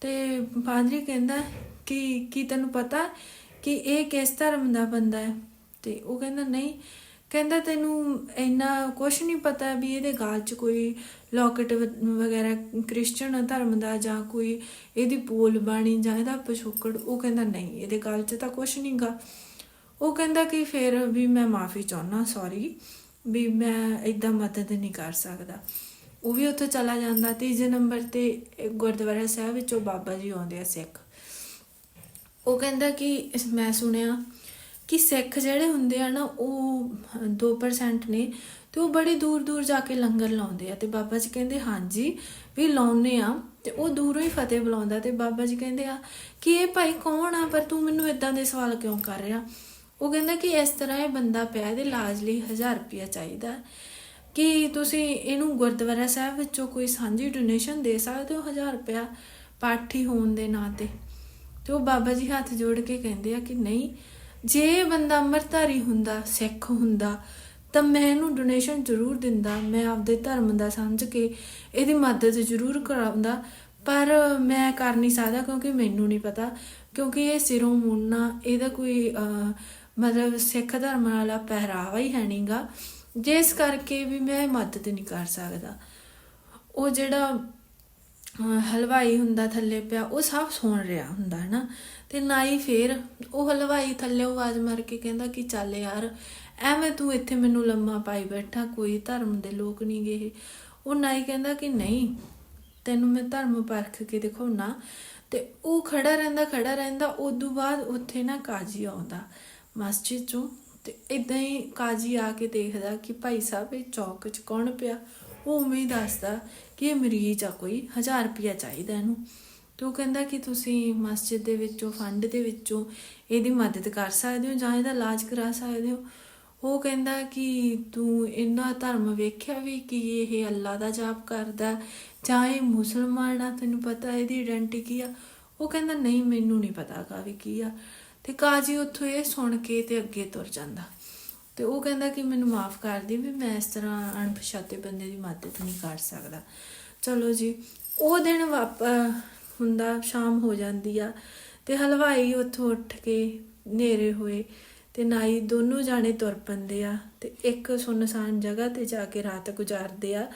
ਤੇ ਪਾਦਰੀ ਕਹਿੰਦਾ ਕਿ, ਕੀ ਤੈਨੂੰ ਪਤਾ ਕਿ ਇਹ ਕਿਸ ਧਰਮ ਦਾ ਬੰਦਾ ਹੈ? ਤੇ ਉਹ ਕਹਿੰਦਾ, ਨਹੀਂ। ਕਹਿੰਦਾ, ਤੈਨੂੰ ਇੰਨਾ ਕੁਝ ਨਹੀਂ ਪਤਾ ਵੀ ਇਹਦੇ ਗਾਲ 'ਚ ਕੋਈ ਲੋਕਟ ਵਗੈਰਾ ਕ੍ਰਿਸਚਨ ਧਰਮ ਦਾ ਜਾਂ ਕੋਈ ਇਹਦੀ ਪੋਲ ਬਾਣੀ ਜਾਂ ਇਹਦਾ ਪਿਛੋਕੜ? ਉਹ ਕਹਿੰਦਾ, ਨਹੀਂ, ਇਹਦੇ ਗਾਲ 'ਚ ਤਾਂ ਕੁਝ ਨਹੀਂਗਾ ਉਹ ਕਹਿੰਦਾ ਕਿ ਫਿਰ ਵੀ ਮੈਂ ਮਾਫੀ ਚਾਹੁੰਦਾ ਸੌਰੀ ਵੀ ਮੈਂ ਇਦਾਂ ਮਦਦ ਨਹੀਂ ਕਰ ਸਕਦਾ। ਉਹ ਵੀ ਉੱਥੇ ਚਲਾ ਜਾਂਦਾ। ਤੀਜੇ ਨੰਬਰ ਤੇ ਗੁਰਦੁਆਰਾ ਸਾਹਿਬ ਵਿੱਚੋਂ ਬਾਬਾ ਜੀ ਆਉਂਦੇ ਆ ਸਿੱਖ। ਉਹ ਕਹਿੰਦਾ ਕਿ ਮੈਂ ਸੁਣਿਆ ਕਿ ਸਿੱਖ ਜਿਹੜੇ ਹੁੰਦੇ ਆ ਨਾ, ਉਹ 2% ਨੇ ਤੇ ਉਹ ਬੜੇ ਦੂਰ ਦੂਰ ਜਾ ਕੇ ਲੰਗਰ ਲਾਉਂਦੇ ਆ। ਤੇ ਬਾਬਾ ਜੀ ਕਹਿੰਦੇ, ਹਾਂਜੀ, ਵੀ ਲਾਉਨੇ ਆ। ਤੇ ਉਹ ਦੂਰੋਂ ਹੀ ਫਤਿਹ ਬੁਲਾਉਂਦਾ ਤੇ ਬਾਬਾ ਜੀ ਕਹਿੰਦੇ ਆ ਕਿ ਇਹ ਭਾਈ ਕੌਣ ਆ, ਪਰ ਤੂੰ ਮੈਨੂੰ ਇਦਾਂ ਦੇ ਸਵਾਲ ਕਿਉਂ ਕਰ ਰਿਹਾ? ਉਹ ਕਹਿੰਦਾ ਕਿ ਇਸ ਤਰ੍ਹਾਂ ਇਹ ਬੰਦਾ ਪਿਆ ਇਹਦੇ ਇਲਾਜ ਲਈ 1000 ਰੁਪਇਆ ਚਾਹੀਦਾ। ਕਿ ਤੁਸੀਂ ਇਹਨੂੰ ਗੁਰਦੁਆਰਾ ਸਾਹਿਬ ਵਿੱਚੋਂ ਕੋਈ ਸਾਂਝੀ ਡੋਨੇਸ਼ਨ ਦੇ ਸਕਦੇ ਹੋ 1000 ਰੁਪਇਆ ਪਾਠੀ ਹੋਣ ਦੇ ਨਾਤੇ ਤੇ? ਉਹ ਬਾਬਾ ਜੀ ਹੱਥ ਜੋੜ ਕੇ ਕਹਿੰਦੇ ਆ ਕਿ ਨਹੀਂ, ਜੇ ਬੰਦਾ ਅੰਮ੍ਰਿਤਧਾਰੀ ਹੁੰਦਾ, ਸਿੱਖ ਹੁੰਦਾ, ਤਾਂ ਮੈਂ ਇਹਨੂੰ ਡੋਨੇਸ਼ਨ ਜ਼ਰੂਰ ਦਿੰਦਾ, ਮੈਂ ਆਪਦੇ ਧਰਮ ਦਾ ਸਮਝ ਕੇ ਇਹਦੀ ਮਦਦ ਜ਼ਰੂਰ ਕਰਾਉਂਦਾ, ਪਰ ਮੈਂ ਕਰ ਨਹੀਂ ਸਕਦਾ ਕਿਉਂਕਿ ਮੈਨੂੰ ਨਹੀਂ ਪਤਾ, ਕਿਉਂਕਿ ਇਹ ਸਿਰੋਂ ਮੁੰਨਾ ਇਹਦਾ ਕੋਈ ਮਤਲਬ ਸਿੱਖ ਧਰਮ ਵਾਲਾ ਪਹਿਰਾਵਾ ਹੀ ਹੈ ਨਹੀਂਗਾ ਜਿਸ ਕਰਕੇ ਵੀ ਮੈਂ ਮਦਦ ਨਹੀਂ ਕਰ ਸਕਦਾ, ਉਹ ਜਿਹੜਾ ਹਲਵਾਈ ਹੁੰਦਾ ਥੱਲੇ ਪਿਆ, ਉਹ ਸਭ ਸੁਣ ਰਿਹਾ ਹੁੰਦਾ ਹੈ ਨਾ ਤੇ ਨਾਈ ਫੇਰ ਉਹ ਹਲਵਾਈ ਥੱਲੇ ਆਵਾਜ਼ ਮਾਰ ਕੇ ਕਹਿੰਦਾ ਕਿ ਚੱਲ ਯਾਰ, ਐਵੇਂ ਤੂੰ ਇੱਥੇ ਮੈਨੂੰ ਲੰਮਾ ਪਾਈ ਬੈਠਾ, ਕੋਈ ਧਰਮ ਦੇ ਲੋਕ ਨਹੀਂ ਗਏ ਉਹ ਨਾਈ ਕਹਿੰਦਾ ਕਿ ਨਹੀਂ, ਤੈਨੂੰ ਮੈਂ ਧਰਮ ਪਰਖ ਕੇ ਦਿਖਾਉਣਾ ਤੇ ਉਹ ਖੜਾ ਰਹਿੰਦਾ ਖੜਾ ਰਹਿੰਦਾ, ਉਦੋਂ ਬਾਅਦ ਉੱਥੇ ਨਾ ਕਾਜੀ ਆਉਂਦਾ, ਮਸਜਿਦ ਚੋਂ। ਤੇ ਇਦਾਂ ਹੀ ਕਾਜੀ ਆ ਕੇ ਦੇਖਦਾ ਕਿ ਭਾਈ ਸਾਹਿਬ ਇਹ ਚੌਕ 'ਚ ਕੌਣ ਪਿਆ? ਉਹ ਉਵੇਂ ਹੀ ਦੱਸਦਾ ਕਿ ਇਹ ਮਰੀਜ਼ ਆ ਕੋਈ 1000 ਰੁਪਇਆ ਚਾਹੀਦਾ ਇਹਨੂੰ। ਤੇ ਉਹ ਕਹਿੰਦਾ ਕਿ ਤੁਸੀਂ ਮਸਜਿਦ ਦੇ ਵਿੱਚੋਂ, ਫੰਡ ਦੇ ਵਿੱਚੋਂ ਇਹਦੀ ਮਦਦ ਕਰ ਸਕਦੇ ਹੋ ਜਾਂ ਇਹਦਾ ਇਲਾਜ ਕਰਾ ਸਕਦੇ ਹੋ? ਉਹ ਕਹਿੰਦਾ ਕਿ ਤੂੰ ਇਹਨਾਂ ਧਰਮ ਵੇਖਿਆ ਵੀ ਕਿ ਇਹ ਅੱਲਾ ਦਾ ਜਾਪ ਕਰਦਾ, ਜਾਂ ਇਹ ਮੁਸਲਮਾਨ ਆ? ਤੈਨੂੰ ਪਤਾ ਇਹਦੀ ਆਇਡੈਂਟੀ ਕੀ ਆ। ਉਹ ਕਹਿੰਦਾ, ਨਹੀਂ, ਮੈਨੂੰ ਨਹੀਂ ਪਤਾ ਕਾ ਵੀ ਕੀ ਆ। ਤੇ ਕਾਜੀ ਉੱਥੋਂ ਇਹ ਸੁਣ ਕੇ ਤੇ ਅੱਗੇ ਤੁਰ ਜਾਂਦਾ। ਤੇ ਉਹ ਕਹਿੰਦਾ ਕਿ ਮੈਨੂੰ ਮਾਫ ਕਰ ਦੇ ਵੀ ਮੈਂ ਇਸ ਤਰ੍ਹਾਂ ਅਣਪਛਾਤੇ ਬੰਦੇ ਦੀ ਮਦਦ ਨਹੀਂ ਕਰ ਸਕਦਾ। ਚਲੋ ਜੀ, ਉਹ ਦਿਨ ਵਾਪ ਹੁੰਦਾ, ਸ਼ਾਮ ਹੋ ਜਾਂਦੀ ਆ ਤੇ ਹਲਵਾਈ ਉੱਥੋਂ ਉੱਠ ਕੇ ਨੇਰੇ ਹੋਏ ਤੇ ਨਾਈ ਦੋਨੋਂ ਜਾਣੇ ਤੁਰ ਪੈਂਦੇ ਆ ਤੇ ਇੱਕ ਸੁਨਸਾਨ ਜਗ੍ਹਾ ਤੇ ਜਾ ਕੇ ਰਾਤ ਗੁਜ਼ਾਰਦੇ ਆ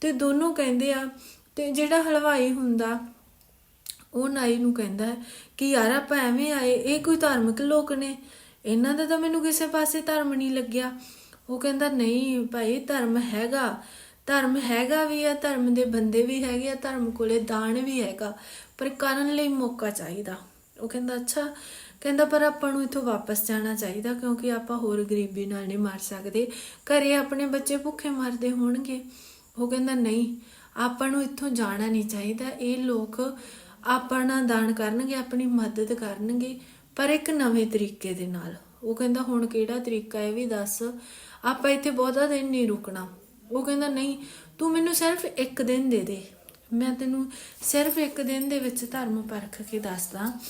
ਤੇ ਦੋਨੋਂ ਕਹਿੰਦੇ ਆ, ਤੇ ਜਿਹੜਾ ਹਲਵਾਈ ਹੁੰਦਾ ਉਹ ਨਾਈ ਨੂੰ ਕਹਿੰਦਾ ਹੈ ਕਿ ਯਾਰ ਆਪਾਂ ਐਵੇਂ ਆਏ, ਇਹ ਕੋਈ ਧਾਰਮਿਕ ਲੋਕ ਨੇ। ਇਹਨਾਂ ਦਾ ਤਾਂ ਮੈਨੂੰ ਕਿਸੇ ਪਾਸੇ ਧਰਮ ਨਹੀਂ ਲੱਗਿਆ। ਉਹ ਕਹਿੰਦਾ, ਨਹੀਂ ਭਾਈ, ਧਰਮ ਹੈਗਾ। ਧਰਮ ਹੈਗਾ ਵੀ ਆ, ਧਰਮ ਦੇ ਬੰਦੇ ਵੀ ਹੈਗੇ ਆ, ਧਰਮ ਕੋਲੇ ਦਾਨ ਵੀ ਹੈਗਾ, ਪਰ ਕਰਨ ਲਈ ਮੌਕਾ ਚਾਹੀਦਾ। ਉਹ ਕਹਿੰਦਾ, ਅੱਛਾ। ਕਹਿੰਦਾ, ਪਰ ਆਪਾਂ ਨੂੰ ਇੱਥੋਂ ਵਾਪਸ ਜਾਣਾ ਚਾਹੀਦਾ, ਕਿਉਂਕਿ ਆਪਾਂ ਹੋਰ ਗਰੀਬੀ ਨਾਲ ਨਹੀਂ ਮਰ ਸਕਦੇ। ਘਰੇ ਆਪਣੇ ਬੱਚੇ ਭੁੱਖੇ ਮਰਦੇ ਹੋਣਗੇ। ਉਹ ਕਹਿੰਦਾ, ਨਹੀਂ, ਆਪਾਂ ਨੂੰ ਇੱਥੋਂ ਜਾਣਾ ਨਹੀਂ ਚਾਹੀਦਾ। ਇਹ ਲੋਕ ਆਪਣਾ ਦਾਨ ਕਰਨਗੇ, ਆਪਣੀ ਮਦਦ ਕਰਨਗੇ, ਪਰ ਇੱਕ ਨਵੇਂ ਤਰੀਕੇ ਦੇ ਨਾਲ। ਉਹ ਕਹਿੰਦਾ, ਹੁਣ ਕਿਹੜਾ ਤਰੀਕਾ ਇਹ ਵੀ ਦੱਸ। ਆਪਾਂ ਇੱਥੇ ਬਹੁਤਾ ਦਿਨ ਨਹੀਂ ਰੁਕਣਾ। ਉਹ ਕਹਿੰਦਾ, ਨਹੀਂ, ਤੂੰ ਮੈਨੂੰ ਸਿਰਫ ਇੱਕ ਦਿਨ ਦੇ ਦੇ। ਮੈਂ ਤੈਨੂੰ ਸਿਰਫ ਇੱਕ ਦਿਨ ਦੇ ਵਿੱਚ ਧਰਮ ਪਰਖ ਕੇ ਦੱਸਦਾ।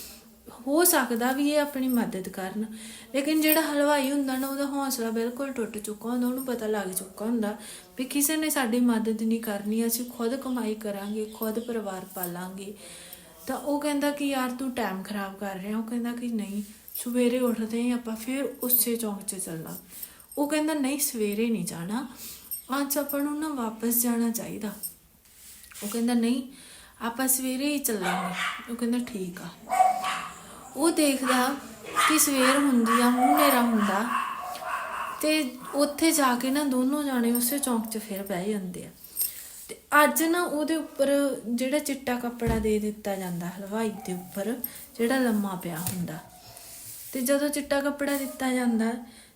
ਹੋ ਸਕਦਾ ਵੀ ਇਹ ਆਪਣੀ ਮਦਦ ਕਰਨ। ਲੇਕਿਨ ਜਿਹੜਾ ਹਲਵਾਈ ਹੁੰਦਾ ਨਾ, ਉਹਦਾ ਹੌਸਲਾ ਬਿਲਕੁਲ ਟੁੱਟ ਚੁੱਕਾ ਹੁੰਦਾ। ਉਹਨੂੰ ਪਤਾ ਲੱਗ ਚੁੱਕਾ ਹੁੰਦਾ ਵੀ ਕਿਸੇ ਨੇ ਸਾਡੀ ਮਦਦ ਨਹੀਂ ਕਰਨੀ। ਅਸੀਂ ਖੁਦ ਕਮਾਈ ਕਰਾਂਗੇ, ਖੁਦ ਪਰਿਵਾਰ ਪਾਲਾਂਗੇ। ਤਾਂ ਉਹ ਕਹਿੰਦਾ ਕਿ ਯਾਰ ਤੂੰ ਟਾਈਮ ਖਰਾਬ ਕਰ ਰਿਹਾ। ਉਹ ਕਹਿੰਦਾ ਕਿ ਨਹੀਂ, ਸਵੇਰੇ ਉੱਠਦੇ ਹੀ ਆਪਾਂ ਫਿਰ ਉਸੇ ਚੌਂਕ 'ਚ ਚੱਲਣਾ। ਉਹ ਕਹਿੰਦਾ, ਨਹੀਂ, ਸਵੇਰੇ ਨਹੀਂ ਜਾਣਾ। ਅੱਜ ਆਪਾਂ ਨੂੰ ਨਾ ਵਾਪਸ ਜਾਣਾ ਚਾਹੀਦਾ। ਉਹ ਕਹਿੰਦਾ, ਨਹੀਂ, ਆਪਾਂ ਸਵੇਰੇ ਹੀ ਚੱਲਾਂਗੇ। ਉਹ ਕਹਿੰਦਾ, ਠੀਕ ਆ। ਉਹ ਦੇਖਦਾ ਕਿ ਸਵੇਰ ਹੁੰਦੀ ਆ, ਮੂੰਹ ਹਨੇਰਾ ਹੁੰਦਾ। ਤੇ ਉੱਥੇ ਜਾ ਕੇ ਨਾ ਦੋਨੋਂ ਜਾਣੇ ਉਸੇ ਚੌਂਕ 'ਚ ਫਿਰ ਬਹਿ ਜਾਂਦੇ ਆ। ਅੱਜ ਨਾ ਉਹਦੇ ਉੱਪਰ ਜਿਹੜਾ ਚਿੱਟਾ ਕੱਪੜਾ ਦੇ ਦਿੱਤਾ ਜਾਂਦਾ ਹਲਵਾਈ ਦੇ ਉੱਪਰ, ਜਿਹੜਾ ਲੰਮਾ ਪਿਆ ਹੁੰਦਾ। ਤੇ ਜਦੋਂ ਚਿੱਟਾ ਕੱਪੜਾ ਦਿੱਤਾ ਜਾਂਦਾ,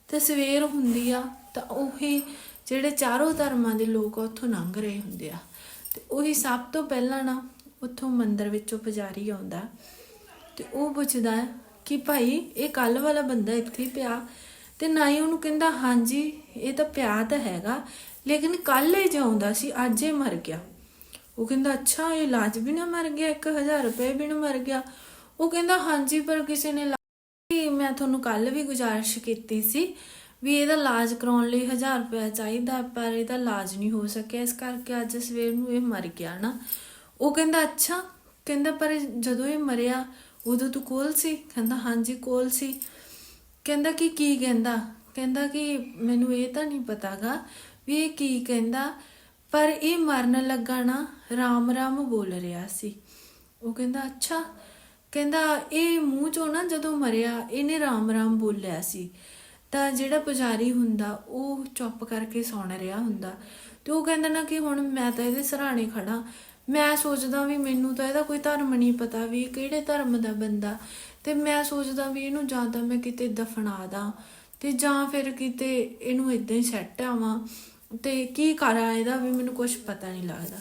ਤੇ ਸਵੇਰ ਹੁੰਦੀ ਆ, ਤਾਂ ਉਹੀ ਜਿਹੜੇ ਚਾਰੋਂ ਧਰਮਾਂ ਦੇ ਲੋਕ ਉੱਥੋਂ ਲੰਘ ਰਹੇ ਹੁੰਦੇ ਆ। ਤੇ ਉਹੀ ਸਭ ਤੋਂ ਪਹਿਲਾਂ ਨਾ ਉੱਥੋਂ ਮੰਦਰ ਵਿੱਚੋਂ ਪੁਜਾਰੀ ਆਉਂਦਾ। ਤੇ ਉਹ ਪੁੱਛਦਾ ਕਿ ਭਾਈ, ਇਹ ਕੱਲ ਵਾਲਾ ਬੰਦਾ ਇੱਥੇ ਹੀ ਪਿਆ। ਤੇ ਹੀ ਉਹਨੂੰ ਕਹਿੰਦਾ, ਹਾਂਜੀ, ਇਹ ਤਾਂ ਪਿਆ ਤਾਂ ਹੈਗਾ। ਲੇਕਿਨ ਕੱਲ ਹੀ ਜਿਉਂਦਾ ਸੀ, ਅੱਜ ਹੀ ਮਰ ਗਿਆ। ਉਹ ਕਹਿੰਦਾ, ਅੱਛਾ, ਇਹ ਇਲਾਜ ਵੀ ਨਾ ਮਰ ਗਿਆ 1000 ਰੁਪਏ ਵੀ ਨਾ ਮਰ ਗਿਆ। ਉਹ ਕਹਿੰਦਾ, ਹਾਂਜੀ, ਪਰ ਕਿਸੇ ਨੇ ਮੈਂ ਤੁਹਾਨੂੰ ਕੱਲ ਵੀ ਗੁਜ਼ਾਰਿਸ਼ ਕੀਤੀ ਸੀ ਵੀ ਇਹਦਾ ਇਲਾਜ ਕਰਾਉਣ ਲਈ 1000 ਰੁਪਏ ਚਾਹੀਦਾ, ਪਰ ਇਹਦਾ ਇਲਾਜ ਨਹੀਂ ਹੋ ਸਕਿਆ। ਇਸ ਕਰਕੇ ਅੱਜ ਸਵੇਰ ਨੂੰ ਇਹ ਮਰ ਗਿਆ ਨਾ। ਉਹ ਕਹਿੰਦਾ, ਅੱਛਾ। ਕਹਿੰਦਾ, ਪਰ ਜਦੋਂ ਇਹ ਮਰਿਆ, ਉਦੋਂ ਤੂੰ ਕੋਲ ਸੀ? ਕਹਿੰਦਾ, ਹਾਂਜੀ, ਕੋਲ ਸੀ। ਕਹਿੰਦਾ ਕਿ ਕੀ ਕਹਿੰਦਾ? ਕਹਿੰਦਾ ਕਿ ਮੈਨੂੰ ਇਹ ਤਾਂ ਨਹੀਂ ਪਤਾਗਾ ਵੀ ਇਹ ਕੀ ਕਹਿੰਦਾ? ਪਰ ਇਹ ਮਰਨ ਲੱਗਾ ਨਾ, ਰਾਮ ਰਾਮ ਬੋਲ ਰਿਹਾ ਸੀ। ਉਹ ਕਹਿੰਦਾ, ਅੱਛਾ। ਕਹਿੰਦਾ, ਇਹ ਮੂੰਹ ਚੋਂ ਨਾ ਜਦੋਂ ਮਰਿਆ, ਇਹਨੇ ਰਾਮ ਰਾਮ ਬੋਲਿਆ ਸੀ। ਤਾਂ ਜਿਹੜਾ ਪੁਜਾਰੀ ਹੁੰਦਾ, ਉਹ ਚੁੱਪ ਕਰਕੇ ਸੁਣ ਰਿਹਾ ਹੁੰਦਾ। ਤੇ ਉਹ ਕਹਿੰਦਾ ਨਾ ਕਿ ਹੁਣ ਮੈਂ ਤਾਂ ਇਹਦੇ ਸਰਾਣੇ ਖੜਾ ਮੈਂ ਸੋਚਦਾ ਵੀ ਮੈਨੂੰ ਤਾਂ ਇਹਦਾ ਕੋਈ ਧਰਮ ਨਹੀਂ ਪਤਾ ਵੀ ਕਿਹੜੇ ਧਰਮ ਦਾ ਬੰਦਾ। ਤੇ ਮੈਂ ਸੋਚਦਾ ਵੀ ਇਹਨੂੰ ਜਾਂ ਤਾਂ ਮੈਂ ਕਿਤੇ ਦਫਨਾ ਦਾਂ। ਤੇ ਜਾਂ ਫਿਰ ਕਿਤੇ ਇਹਨੂੰ ਇਦਾਂ ਹੀ ਸੈੱਟ ਆਵਾਂ। ਤੇ ਕੀ ਕਰਾਂ ਇਹਦਾ ਵੀ ਮੈਨੂੰ ਕੁਝ ਪਤਾ ਨਹੀਂ ਲੱਗਦਾ।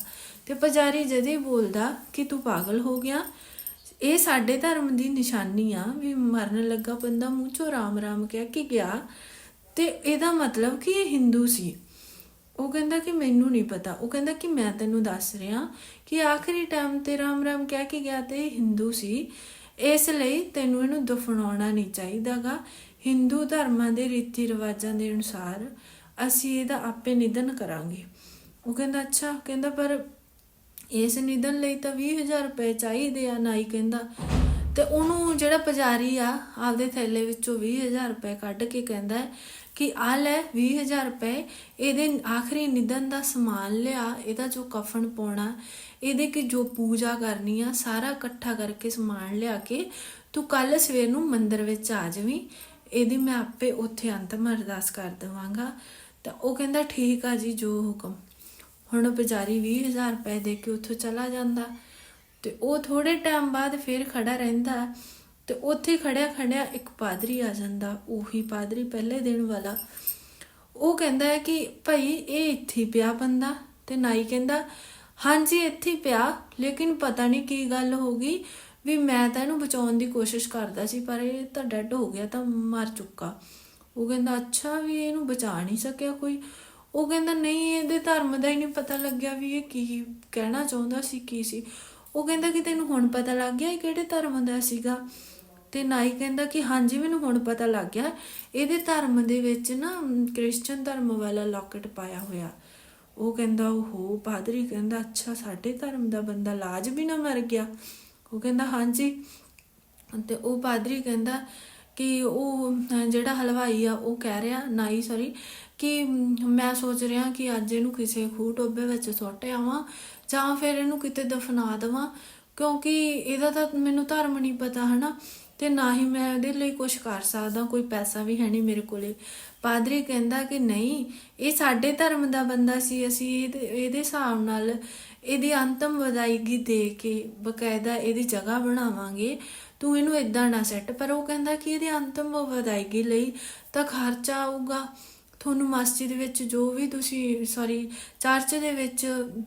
ਤੇ ਪੁਜਾਰੀ ਜਦੇ ਬੋਲਦਾ ਕਿ ਤੂੰ ਪਾਗਲ ਹੋ ਗਿਆ, ਇਹ ਸਾਡੇ ਧਰਮ ਦੀ ਨਿਸ਼ਾਨੀ ਆ, ਵੀ ਮਰਨ ਲੱਗਾ ਬੰਦਾ ਮੂੰਹ ਚੋਂ ਰਾਮ ਰਾਮ ਕਹਿ ਕੇ ਗਿਆ। ਤੇ ਇਹਦਾ ਮਤਲਬ ਕਿ ਇਹ ਹਿੰਦੂ ਸੀ। ਉਹ ਕਹਿੰਦਾ ਕਿ ਮੈਨੂੰ ਨਹੀਂ ਪਤਾ। ਉਹ ਕਹਿੰਦਾ ਕਿ ਮੈਂ ਤੈਨੂੰ ਦੱਸ ਰਿਹਾ ਕਿ ਆਖਰੀ ਟਾਈਮ ਤੇ ਰਾਮ ਰਾਮ ਕਹਿ ਕੇ ਗਿਆ ਤੇ ਇਹ ਹਿੰਦੂ ਸੀ। ਇਸ ਲਈ ਤੈਨੂੰ ਇਹਨੂੰ ਦਫਨਾਉਣਾ ਨਹੀਂ ਚਾਹੀਦਾਗਾ। ਹਿੰਦੂ ਧਰਮਾਂ ਦੇ ਰੀਤੀ ਰਿਵਾਜਾਂ ਦੇ ਅਨੁਸਾਰ ਅਸੀਂ ਇਹਦਾ ਆਪੇ ਨਿਧਨ ਕਰਾਂਗੇ। ਉਹ ਕਹਿੰਦਾ, ਅੱਛਾ, ਕਹਿੰਦਾ, ਪਰ ਇਸ ਨਿਧਨ ਲਈ ਤਾਂ 20000 ਰੁਪਏ ਚਾਹੀਦੇ ਆ, ਨਾਈ ਕਹਿੰਦਾ। ਤੇ ਉਹਨੂੰ ਜਿਹੜਾ ਪੁਜਾਰੀ ਆ, ਆਪਦੇ ਥੈਲੇ ਵਿੱਚੋਂ 20000 ਰੁਪਏ ਕੱਢ ਕੇ ਕਹਿੰਦਾ ਕਿ ਆ ਲੈ 20000 ਰੁਪਏ, ਇਹਦੇ ਆਖਰੀ ਨਿਧਨ ਦਾ ਸਮਾਨ ਲਿਆ, ਇਹਦਾ ਜੋ ਕਫਨ ਪਾਉਣਾ, ਇਹਦੇ ਕਿ ਜੋ ਪੂਜਾ ਕਰਨੀ ਆ, ਸਾਰਾ ਇਕੱਠਾ ਕਰਕੇ ਸਮਾਨ ਲਿਆ ਕੇ ਤੂੰ ਕੱਲ ਸਵੇਰ ਨੂੰ ਮੰਦਰ ਵਿੱਚ ਆ ਜਾਵੀਂ, ਇਹਦੀ ਮੈਂ ਆਪੇ ਉੱਥੇ ਅੰਤਮ ਅਰਦਾਸ ਕਰ ਦੇਵਾਂਗਾ। ਤਾਂ ਉਹ ਕਹਿੰਦਾ, ਠੀਕ ਆ ਜੀ, ਜੋ ਹੁਕਮ। ਹੁਣ ਪੁਜਾਰੀ 20000 ਰੁਪਏ ਦੇ ਕੇ ਉੱਥੋਂ ਚਲਾ ਜਾਂਦਾ ਤੇ ਉਹ ਥੋੜੇ ਟਾਈਮ ਬਾਅਦ ਫੇਰ ਖੜਾ ਰਹਿੰਦਾ ਤੇ ਉੱਥੇ ਖੜਿਆ ਖੜਿਆ ਇੱਕ ਪਾਦਰੀ ਆ ਜਾਂਦਾ, ਉਹੀ ਪਾਦਰੀ ਪਹਿਲੇ ਦਿਨ ਵਾਲਾ। ਉਹ ਕਹਿੰਦਾ ਹੈ ਕਿ, ਭਾਈ, ਇਹ ਇੱਥੇ ਪਿਆ ਬੰਦਾ। ਤੇ ਨਾਈ ਕਹਿੰਦਾ, ਹਾਂਜੀ, ਇੱਥੇ ਪਿਆ, ਲੇਕਿਨ ਪਤਾ ਨਹੀਂ ਕੀ ਗੱਲ ਹੋ ਗਈ ਵੀ ਮੈਂ ਤਾਂ ਇਹਨੂੰ ਬਚਾਉਣ ਦੀ ਕੋਸ਼ਿਸ਼ ਕਰਦਾ ਸੀ, ਪਰ ਇਹ ਤਾਂ ਡੈੱਡ ਹੋ ਗਿਆ, ਤਾਂ ਮਰ ਚੁੱਕਾ। ਉਹ ਕਹਿੰਦਾ ਅੱਛਾ ਵੀ ਇਹਨੂੰ ਬਚਾ ਨਹੀਂ ਸਕਿਆ ਕੋਈ। ਉਹ ਕਹਿੰਦਾ ਨਹੀਂ ਇਹਦੇ ਧਰਮ ਦਾ ਹੀ ਨਹੀਂ ਪਤਾ ਲੱਗਿਆ ਵੀ ਇਹ ਕੀ ਕਹਿਣਾ ਚਾਹੁੰਦਾ ਸੀ ਕੀ ਸੀ। ਉਹ ਕਹਿੰਦਾ ਕਿ ਤੈਨੂੰ ਹੁਣ ਪਤਾ ਲੱਗ ਗਿਆ ਇਹ ਕਿਹੜੇ ਧਰਮ ਦਾ ਸੀਗਾ? ਤੇ ਨਾਈ ਕਹਿੰਦਾ ਕਿ ਹਾਂਜੀ ਮੈਨੂੰ ਹੁਣ ਪਤਾ ਲੱਗ ਗਿਆ। ਇਹਦੇ ਧਰਮ ਦੇ ਵਿੱਚ ਨਾ ਅਮ, ਕ੍ਰਿਸਚਨ ਧਰਮ ਵਾਲਾ ਲੋਕਟ ਪਾਇਆ ਹੋਇਆ। ਉਹ ਕਹਿੰਦਾ ਉਹ ਪਾਦਰੀ ਕਹਿੰਦਾ ਅੱਛਾ ਸਾਡੇ ਧਰਮ ਦਾ ਬੰਦਾ ਲਾਜ ਵੀ ਨਾ ਮਰ ਗਿਆ। ਉਹ ਕਹਿੰਦਾ ਹਾਂਜੀ। ਤੇ ਉਹ ਪਾਦਰੀ ਕਹਿੰਦਾ ਕਿ ਉਹ ਜਿਹੜਾ ਹਲਵਾਈ ਆ, ਉਹ ਕਹਿ ਰਿਹਾ, ਨਾਈ ਸੌਰੀ ਕਿ ਮੈਂ ਸੋਚ ਰਿਹਾ ਕਿ ਅੱਜ ਇਹਨੂੰ ਕਿਸੇ ਖੂਹ ਟੋਬੇ ਵਿੱਚ ਸੁੱਟ ਆਵਾਂ ਜਾਂ ਫਿਰ ਇਹਨੂੰ ਕਿਤੇ ਦਫਨਾ ਦੇਵਾਂ, ਕਿਉਂਕਿ ਇਹਦਾ ਤਾਂ ਮੈਨੂੰ ਧਰਮ ਨਹੀਂ ਪਤਾ, ਹਨਾ? ਤੇ ਨਾ ਹੀ ਮੈਂ ਇਹਦੇ ਲਈ ਕੁਝ ਕਰ ਸਕਦਾ, ਕੋਈ ਪੈਸਾ ਵੀ ਹੈ ਨਹੀਂ ਮੇਰੇ ਕੋਲੇ। ਪਾਦਰੀ ਕਹਿੰਦਾ ਕਿ ਨਹੀਂ, ਇਹ ਸਾਡੇ ਧਰਮ ਦਾ ਬੰਦਾ ਸੀ, ਅਸੀਂ ਇਹਦੇ ਇਹਦੇ ਹਿਸਾਬ ਨਾਲ ਇਹਦੀ ਅੰਤਮ ਵਿਦਾਇਗੀ ਦੇ ਕੇ ਬਕਾਇਦਾ ਇਹਦੀ ਜਗ੍ਹਾ ਬਣਾਵਾਂਗੇ। ਤੂੰ ਇਹਨੂੰ ਇਦਾਂ ਨਾ ਸੈੱਟ ਪਰ ਉਹ ਕਹਿੰਦਾ ਕਿ ਇਹਦੇ ਅੰਤਮ ਵਦਾਇਗੀ ਲਈ ਤਾਂ ਖਰਚਾ ਆਊਗਾ। ਤੁਹਾਨੂੰ ਮਸਜਿਦ ਵਿੱਚ ਜੋ ਵੀ ਤੁਸੀਂ ਸੌਰੀ ਚਰਚ ਦੇ ਵਿੱਚ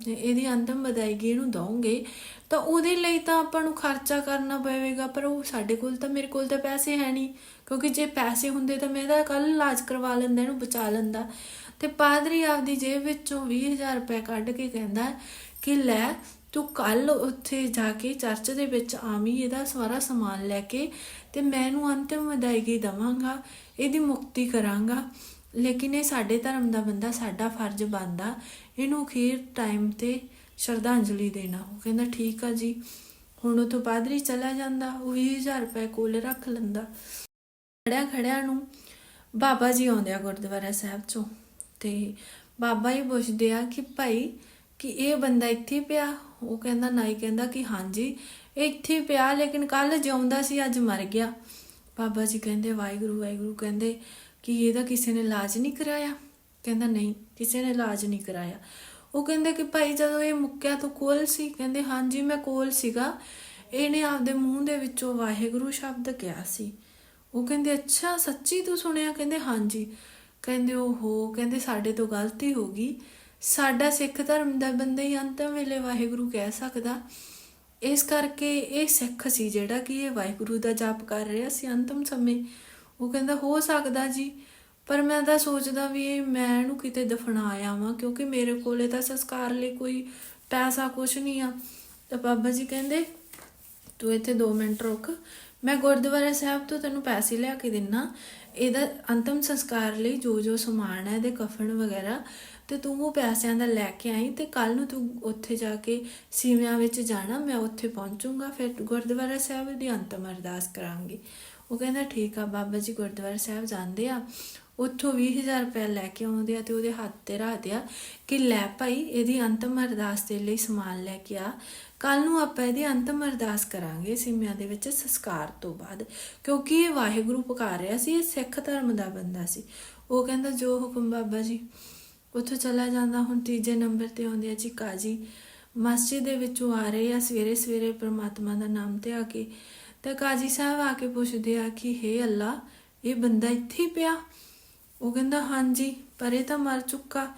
ਇਹਦੀ ਅੰਤਮ ਵਿਦਾਇਗੀ ਇਹਨੂੰ ਦਵੋਗੇ ਤਾਂ ਉਹਦੇ ਲਈ ਤਾਂ ਆਪਾਂ ਨੂੰ ਖਰਚਾ ਕਰਨਾ ਪਵੇਗਾ, ਪਰ ਉਹ ਸਾਡੇ ਕੋਲ ਤਾਂ, ਮੇਰੇ ਕੋਲ ਤਾਂ ਪੈਸੇ ਹੈ ਨਹੀਂ, ਕਿਉਂਕਿ ਜੇ ਪੈਸੇ ਹੁੰਦੇ ਤਾਂ ਮੈਂ ਇਹਦਾ ਕੱਲ ਇਲਾਜ ਕਰਵਾ ਲੈਂਦਾ, ਇਹਨੂੰ ਬਚਾ ਲੈਂਦਾ। ਤੇ ਪਾਦਰੀ ਆਪਦੀ ਜੇਬ ਵਿੱਚੋਂ 20000 ਰੁਪਏ ਕੱਢ ਕੇ ਕਹਿੰਦਾ ਕਿ ਲੈ ਤੂੰ ਕੱਲ ਉੱਥੇ ਜਾ ਕੇ ਚਰਚ ਦੇ ਵਿੱਚ ਆਵੀਂ, ਇਹਦਾ ਸਾਰਾ ਸਮਾਨ ਲੈ ਕੇ ਤੇ ਮੈਂ ਇਹਨੂੰ ਅੰਤਿਮ ਵਿਦਾਇਗੀ ਦਵਾਂਗਾ, ਇਹਦੀ ਮੁਕਤੀ ਕਰਾਂਗਾ। ਲੇਕਿਨ ਇਹ ਸਾਡੇ ਧਰਮ ਦਾ ਬੰਦਾ, ਸਾਡਾ ਫਰਜ਼ ਬਣਦਾ ਇਹਨੂੰ ਅਖੀਰ ਟਾਈਮ ਤੇ ਸ਼ਰਧਾਂਜਲੀ ਦੇਣਾ। ਉਹ ਕਹਿੰਦਾ, ਠੀਕ ਆ ਜੀ। ਹੁਣ ਉਹ ਤੋਂ ਪਾਦਰੀ ਚਲਾ ਜਾਂਦਾ। ਉਹ 20000 ਰੁਪਏ ਕੋਲ ਰੱਖ ਲੈਂਦਾ। ਖੜਿਆ ਖੜਿਆ ਨੂੰ ਬਾਬਾ ਜੀ ਆਉਂਦੇ ਆ ਗੁਰਦੁਆਰਾ ਸਾਹਿਬ ਚੋਂ ਤੇ ਬਾਬਾ ਜੀ ਪੁੱਛਦੇ ਆ ਕਿ ਭਾਈ, ਕਿ ਇਹ ਬੰਦਾ ਇੱਥੇ ਪਿਆ? ਉਹ ਕਹਿੰਦਾ, ਨਾਈ ਕਹਿੰਦਾ ਕਿ ਹਾਂਜੀ, ਇਹ ਇੱਥੇ ਪਿਆ, ਲੇਕਿਨ ਕੱਲ ਜਿਉਂਦਾ ਸੀ, ਅੱਜ ਮਰ ਗਿਆ। ਬਾਬਾ ਜੀ ਕਹਿੰਦੇ, ਵਾਹਿਗੁਰੂ ਵਾਹਿਗੁਰੂ ਕਹਿੰਦੇ ਕਿ ਇਹਦਾ ਕਿਸੇ ਨੇ ਇਲਾਜ ਨਹੀਂ ਕਰਾਇਆ? ਕਹਿੰਦਾ, ਨਹੀਂ, ਕਿਸੇ ਨੇ ਇਲਾਜ ਨਹੀਂ ਕਰਾਇਆ। ਉਹ ਕਹਿੰਦੇ ਕਿ ਭਾਈ ਜਦੋਂ ਇਹ ਮੁੱਕਿਆ ਤੋਂ ਕੋਲ ਸੀ। ਕਹਿੰਦੇ, ਹਾਂਜੀ, ਮੈਂ ਕੋਲ ਸੀਗਾ। ਇਹਨੇ ਆਪਦੇ ਮੂੰਹ ਦੇ ਵਿੱਚੋਂ ਵਾਹਿਗੁਰੂ ਸ਼ਬਦ ਕਿਹਾ ਸੀ। ਉਹ ਕਹਿੰਦੇ, ਅੱਛਾ, ਸੱਚੀ ਤੂੰ ਸੁਣਿਆ? ਕਹਿੰਦੇ, ਹਾਂਜੀ। ਕਹਿੰਦੇ ਉਹ ਹੋ ਕਹਿੰਦੇ, ਸਾਡੇ ਤੋਂ ਗਲਤੀ ਹੋ ਗਈ। ਸਾਡਾ ਸਿੱਖ ਧਰਮ ਦਾ ਬੰਦਾ ਹੀ ਅੰਤਮ ਵੇਲੇ ਵਾਹਿਗੁਰੂ ਕਹਿ ਸਕਦਾ। ਇਸ ਕਰਕੇ ਇਹ ਸਿੱਖ ਸੀ ਜਿਹੜਾ ਕਿ ਇਹ ਵਾਹਿਗੁਰੂ ਦਾ ਜਾਪ ਕਰ ਰਿਹਾ ਸੀ ਅੰਤਮ ਸਮੇਂ। ਉਹ ਕਹਿੰਦਾ, ਹੋ ਸਕਦਾ ਜੀ, ਪਰ ਮੈਂ ਤਾਂ ਸੋਚਦਾ ਵੀ ਇਹ ਮੈਂ ਇਹਨੂੰ ਕਿਤੇ ਦਫਨਾ ਵਾਂ ਕਿਉਂਕਿ ਮੇਰੇ ਕੋਲੇ ਤਾਂ ਸੰਸਕਾਰ ਲਈ ਕੋਈ ਪੈਸਾ ਕੁਛ ਨਹੀਂ ਆ। ਤਾਂ ਬਾਬਾ ਜੀ ਕਹਿੰਦੇ, ਤੂੰ ਇੱਥੇ 2 ਮਿੰਟ ਰੁਕ। ਮੈਂ ਗੁਰਦੁਆਰਾ ਸਾਹਿਬ ਤੋਂ ਤੈਨੂੰ ਪੈਸੇ ਲਿਆ ਕੇ ਦਿੰਨਾ। ਇਹਦਾ ਅੰਤਮ ਸੰਸਕਾਰ ਲਈ ਜੋ ਜੋ ਸਮਾਨ ਹੈ, ਇਹਦੇ ਕਫਨ ਵਗੈਰਾ ਤੇ ਤੂੰ ਉਹ ਪੈਸਿਆਂ ਦਾ ਲੈ ਕੇ ਆਈ ਤੇ ਕੱਲ ਨੂੰ ਤੂੰ ਉੱਥੇ ਜਾ ਕੇ ਸੀਵਿਆਂ ਵਿੱਚ ਜਾਣਾ, ਮੈਂ ਉੱਥੇ ਪਹੁੰਚੂੰਗਾ, ਫਿਰ ਗੁਰਦੁਆਰਾ ਸਾਹਿਬ ਦੀ ਅੰਤਮ ਅਰਦਾਸ ਕਰਾਂਗੀ। ਉਹ ਕਹਿੰਦਾ, ਠੀਕ ਆ ਬਾਬਾ ਜੀ, ਗੁਰਦੁਆਰਾ ਸਾਹਿਬ ਜਾਂਦੇ ਆ। ਉੱਥੋਂ 20000 ਰੁਪਏ ਲੈ ਕੇ ਆਉਂਦੇ ਆ ਤੇ ਉਹਦੇ ਹੱਥ ਤੇ ਰੱਖਦੇ ਆ ਕਿ ਲੈ ਭਾਈ, ਇਹਦੀ ਅੰਤਮ ਅਰਦਾਸ ਦੇ ਲਈ ਸਮਾਨ ਲੈ ਕੇ ਆ। ਕੱਲ ਨੂੰ ਆਪਾਂ ਇਹਦੀ ਅੰਤਮ ਅਰਦਾਸ ਕਰਾਂਗੇ ਸਿਮਿਆਂ ਦੇ ਵਿੱਚ ਸੰਸਕਾਰ ਤੋਂ ਬਾਅਦ। ਕਿਉਂਕਿ ਇਹ ਵਾਹਿਗੁਰੂ ਪੁਕਾਰ ਰਿਹਾ ਸੀ, ਇਹ ਸਿੱਖ ਧਰਮ ਦਾ ਬੰਦਾ ਸੀ। ਉਹ ਕਹਿੰਦਾ, ਜੋ ਹੁਕਮ ਬਾਬਾ ਜੀ ਉੱਥੋਂ ਚਲਾ ਜਾਂਦਾ। ਹੁਣ ਤੀਜੇ ਨੰਬਰ ਤੇ ਆਉਂਦੇ ਆ ਜੀ। ਕਾਜੀ ਮਸਜਿਦ ਦੇ ਵਿੱਚੋਂ ਆ ਰਹੇ ਆ ਸਵੇਰੇ ਸਵੇਰੇ ਪ੍ਰਮਾਤਮਾ ਦਾ ਨਾਮ ਤੇ ਆ ਕੇ। ਤੇ ਕਾਜੀ ਸਾਹਿਬ ਆ ਕੇ ਪੁੱਛਦੇ ਆ ਕਿ, ਹੇ ਅੱਲਾ, ਇਹ ਬੰਦਾ ਇੱਥੇ ਹੀ ਪਿਆ? ਉਹ ਕਹਿੰਦਾ, ਹਾਂਜੀ, ਪਰ ਇਹ ਤਾਂ ਮਰ ਚੁੱਕਾ।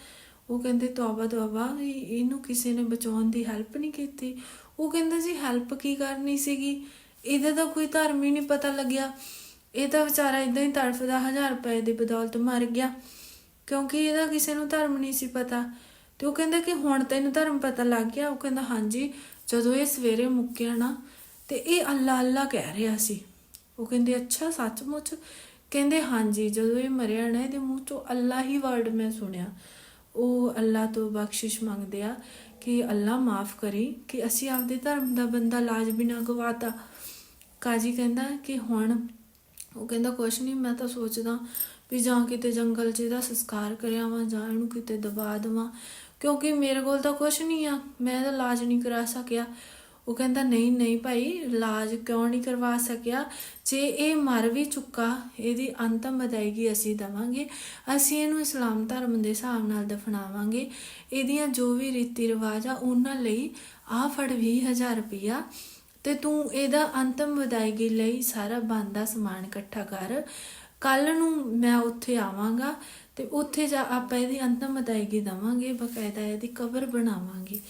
ਉਹ ਕਹਿੰਦੇ, ਤੌਬਾ ਤੌਬਾ ਇਹਨੂੰ ਕਿਸੇ ਨੇ ਬਚਾਉਣ ਦੀ ਹੈਲਪ ਨਹੀਂ ਕੀਤੀ। ਉਹ ਕਹਿੰਦਾ, ਜੀ ਹੈਲਪ ਕੀ ਕਰਨੀ ਸੀਗੀ? ਇਹਦਾ ਤਾਂ ਕੋਈ ਧਰਮ ਹੀ ਨਹੀਂ ਪਤਾ ਲੱਗਿਆ। ਇਹ ਤਾਂ ਵਿਚਾਰਾ ਇਦਾਂ ਹੀ ਤੜਫਦਾ 1000 ਰੁਪਏ ਦੀ ਬਦੌਲਤ ਮਰ ਗਿਆ। ਕਿਉਂਕਿ ਇਹਦਾ ਕਿਸੇ ਨੂੰ ਧਰਮ ਨਹੀਂ ਸੀ ਪਤਾ। ਤੇ ਉਹ ਕਹਿੰਦਾ ਕਿ ਹੁਣ ਤੈਨੂੰ ਧਰਮ ਪਤਾ ਲੱਗ ਗਿਆ। ਉਹ ਕਹਿੰਦਾ, ਹਾਂਜੀ, ਜਦੋਂ ਇਹ ਸਵੇਰੇ ਮੁੱਕਿਆ ਨਾ, ਤੇ ਇਹ ਅੱਲਾ ਅੱਲਾ ਕਹਿ ਰਿਹਾ ਸੀ। ਉਹ ਕਹਿੰਦੇ, ਅੱਛਾ, ਸੱਚਮੁੱਚ? ਕਹਿੰਦੇ, ਹਾਂਜੀ, ਜਦੋਂ ਇਹ ਮਰਿਆ ਨਾ, ਇਹਦੇ ਮੂੰਹ ਚੋਂ ਅੱਲਾ ਹੀ ਵਰਡ ਮੈਂ ਸੁਣਿਆ। ਉਹ ਅੱਲਾ ਤੋਂ ਬਖਸ਼ਿਸ਼ ਮੰਗਦੇ ਆ ਕਿ ਅੱਲਾ ਮਾਫ ਕਰੀ ਕਿ ਅਸੀਂ ਆਪਦੇ ਧਰਮ ਦਾ ਬੰਦਾ ਲਾਜ ਬਿਨਾ ਗਵਾਤਾ। ਕਾਜੀ ਕਹਿੰਦਾ ਕਿ ਹੁਣ, ਉਹ ਕਹਿੰਦਾ, ਕੁਛ ਨਹੀਂ, ਮੈਂ ਤਾਂ ਸੋਚਦਾ ਵੀ ਜਾਂ ਕਿਤੇ ਜੰਗਲ 'ਚ ਇਹਦਾ ਸੰਸਕਾਰ ਕਰਿਆ ਵਾਂ ਜਾਂ ਇਹਨੂੰ ਕਿਤੇ ਦਬਾ ਦੇਵਾਂ। ਕਿਉਂਕਿ ਮੇਰੇ ਕੋਲ ਤਾਂ ਕੁਛ ਨਹੀਂ ਆ, ਮੈਂ ਇਹਦਾ ਇਲਾਜ ਨਹੀਂ ਕਰਾ ਸਕਿਆ। ਉਹ ਕਹਿੰਦਾ, ਨਹੀਂ ਨਹੀਂ ਭਾਈ, ਇਲਾਜ ਕਿਉਂ ਨਹੀਂ ਕਰਵਾ ਸਕਿਆ? ਜੇ ਇਹ ਮਰ ਵੀ ਚੁੱਕਾ, ਇਹਦੀ ਅੰਤਮ ਅਦਾਇਗੀ ਅਸੀਂ ਦਵਾਂਗੇ। ਅਸੀਂ ਇਹਨੂੰ ਇਸਲਾਮ ਧਰਮ ਦੇ ਹਿਸਾਬ ਨਾਲ ਦਫਨਾਵਾਂਗੇ। ਇਹਦੀਆਂ ਜੋ ਵੀ ਰੀਤੀ ਰਿਵਾਜ ਆ, ਉਹਨਾਂ ਲਈ ਆ ਫੜ 20000 ਰੁਪਇਆ ਤੇ ਤੂੰ ਇਹਦਾ ਅੰਤਮ ਵਿਦਾਇਗੀ ਲਈ ਸਾਰਾ ਬੰਦਾ ਸਮਾਨ ਇਕੱਠਾ ਕਰ। ਕੱਲ ਨੂੰ ਮੈਂ ਉੱਥੇ ਆਵਾਂਗਾ ਤੇ ਉੱਥੇ ਜਾ ਆਪਾਂ ਇਹਦੀ ਅੰਤਮ ਅਦਾਇਗੀ ਦਵਾਂਗੇ, ਬਕਾਇਦਾ ਇਹਦੀ ਕਬਰ ਬਣਾਵਾਂਗੇ।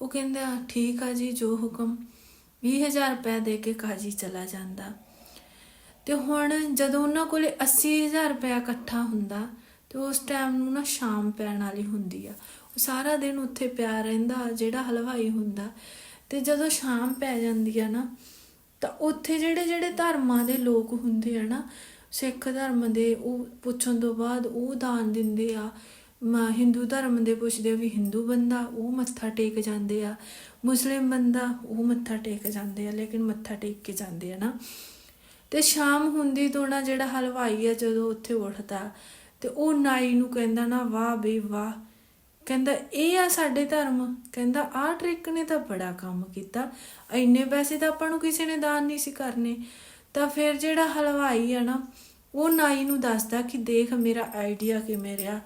ਉਹ ਕਹਿੰਦਾ, ਠੀਕ ਆ ਜੀ, ਜੋ ਹੁਕਮ 20000 ਰੁਪਏ ਦੇ ਕੇ ਕਾਜੀ ਚਲਾ ਜਾਂਦਾ। ਤੇ ਹੁਣ ਜਦੋਂ ਉਹਨਾਂ ਕੋਲੇ 80000 ਰੁਪਏ ਇਕੱਠਾ ਹੁੰਦਾ, ਤੇ ਉਸ ਟਾਈਮ ਨੂੰ ਨਾ ਸ਼ਾਮ ਪੈਣ ਵਾਲੀ ਹੁੰਦੀ ਆ। ਉਹ ਸਾਰਾ ਦਿਨ ਉੱਥੇ ਪਿਆ ਰਹਿੰਦਾ, ਜਿਹੜਾ ਹਲਵਾਈ ਹੁੰਦਾ। ਤੇ ਜਦੋਂ ਸ਼ਾਮ ਪੈ ਜਾਂਦੀ ਆ ਨਾ, ਤਾਂ ਉੱਥੇ ਜਿਹੜੇ ਜਿਹੜੇ ਧਰਮਾਂ ਦੇ ਲੋਕ ਹੁੰਦੇ ਆ ਨਾ ਸਿੱਖ ਧਰਮ ਦੇ ਉਹ ਪੁੱਛਣ ਤੋਂ ਬਾਅਦ ਉਹ ਦਾਨ ਦਿੰਦੇ ਆ। ਮ- ਹਿੰਦੂ ਧਰਮ ਦੇ ਪੁੱਛਦੇ ਆ ਵੀ ਹਿੰਦੂ ਬੰਦਾ ਉਹ ਮੱਥਾ ਟੇਕ ਜਾਂਦੇ ਆ। ਮੁਸਲਿਮ ਬੰਦਾ ਉਹ ਮੱਥਾ ਟੇਕ ਜਾਂਦੇ ਆ, ਲੇਕਿਨ ਮੱਥਾ ਟੇਕ ਕੇ ਜਾਂਦੇ ਆ ਨਾ। ਤੇ ਸ਼ਾਮ ਹੁੰਦੀ ਤੋਂ ਨਾ ਜਿਹੜਾ ਹਲਵਾਈ ਆ ਜਦੋਂ ਉੱਥੇ ਉੱਠਦਾ, ਤੇ ਉਹ ਨਾਈ ਨੂੰ ਕਹਿੰਦਾ ਨਾ, ਵਾਹ ਬਈ ਵਾਹ। ਕਹਿੰਦਾ, ਇਹ ਆ ਸਾਡੇ ਧਰਮ। ਕਹਿੰਦਾ, ਆਹ ਟ੍ਰਿਕ ਨੇ ਤਾਂ ਬੜਾ ਕੰਮ ਕੀਤਾ। ਇੰਨੇ ਪੈਸੇ ਤਾਂ ਆਪਾਂ ਨੂੰ ਕਿਸੇ ਨੇ ਦਾਨ ਨਹੀਂ ਸੀ ਕਰਨੇ। ਤਾਂ ਫਿਰ ਜਿਹੜਾ ਹਲਵਾਈ ਆ ਨਾ, ਉਹ ਨਾਈ ਨੂੰ ਦੱਸਦਾ ਕਿ ਦੇਖ ਮੇਰਾ ਆਈਡੀਆ ਕਿਵੇਂ ਰਿਹਾ,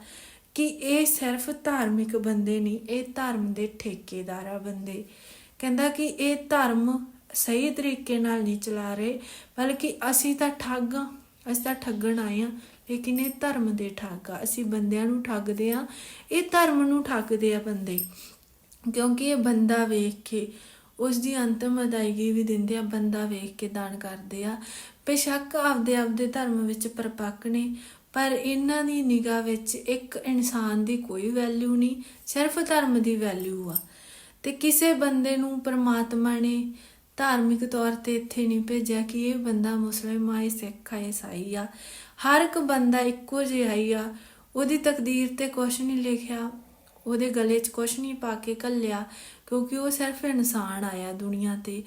ਕਿ ਇਹ ਸਿਰਫ ਧਾਰਮਿਕ ਬੰਦੇ ਨਹੀਂ, ਇਹ ਧਰਮ ਦੇ ਠੇਕੇਦਾਰ ਆ ਬੰਦੇ। ਕਹਿੰਦਾ ਕਿ ਇਹ ਧਰਮ ਸਹੀ ਤਰੀਕੇ ਨਾਲ ਨਹੀਂ ਚਲਾ ਰਹੇ, ਬਲਕਿ ਅਸੀਂ ਤਾਂ ਠੱਗ ਆ, ਅਸੀਂ ਤਾਂ ਠੱਗਣ ਆਏ ਆ, ਲੇਕਿਨ ਇਹ ਧਰਮ ਦੇ ਠੱਗ ਆ। ਅਸੀਂ ਬੰਦਿਆਂ ਨੂੰ ਠੱਗਦੇ ਆ, ਇਹ ਧਰਮ ਨੂੰ ਠੱਗਦੇ ਆ ਬੰਦੇ। ਕਿਉਂਕਿ ਇਹ ਬੰਦਾ ਵੇਖ ਕੇ ਉਸ ਦੀ ਅੰਤਮ ਅਦਾਇਗੀ ਵੀ ਦਿੰਦੇ ਆ, ਬੰਦਾ ਵੇਖ ਕੇ ਦਾਨ ਕਰਦੇ ਆ। ਬੇਸ਼ੱਕ ਆਪਦੇ ਆਪਦੇ ਧਰਮ ਵਿੱਚ ਪਰਪੱਕ ਨੇ, ਪਰ ਇਹਨਾਂ ਦੀ ਨਿਗਾਹ ਵਿੱਚ ਇੱਕ ਇਨਸਾਨ ਦੀ ਕੋਈ ਵੈਲਿਊ ਨਹੀਂ, ਸਿਰਫ ਧਰਮ ਦੀ ਵੈਲਿਊ ਆ। ਤੇ ਕਿਸੇ ਬੰਦੇ ਨੂੰ ਪਰਮਾਤਮਾ ਨੇ ਧਾਰਮਿਕ ਤੌਰ ਤੇ ਇੱਥੇ ਨਹੀਂ ਭੇਜਿਆ ਕਿ ਇਹ ਬੰਦਾ ਮੁਸਲਿਮ ਆ, ਇਹ ਸਿੱਖ ਆ ਈਸਾਈ ਆ। ਹਰ ਇੱਕ ਬੰਦਾ ਇੱਕੋ ਜਿਹਾ ਹੀ ਆ। ਉਹਦੀ ਤਕਦੀਰ ਤੇ ਕੁਝ ਨਹੀਂ ਲਿਖਿਆ, ਉਹਦੇ ਗਲੇ 'ਚ ਕੁਝ ਨਹੀਂ ਪਾ ਕੇ ਘੱਲਿਆ। ਕਿਉਂਕਿ ਉਹ ਸਿਰਫ ਇਨਸਾਨ ਆਇਆ ਦੁਨੀਆ ਤੇ।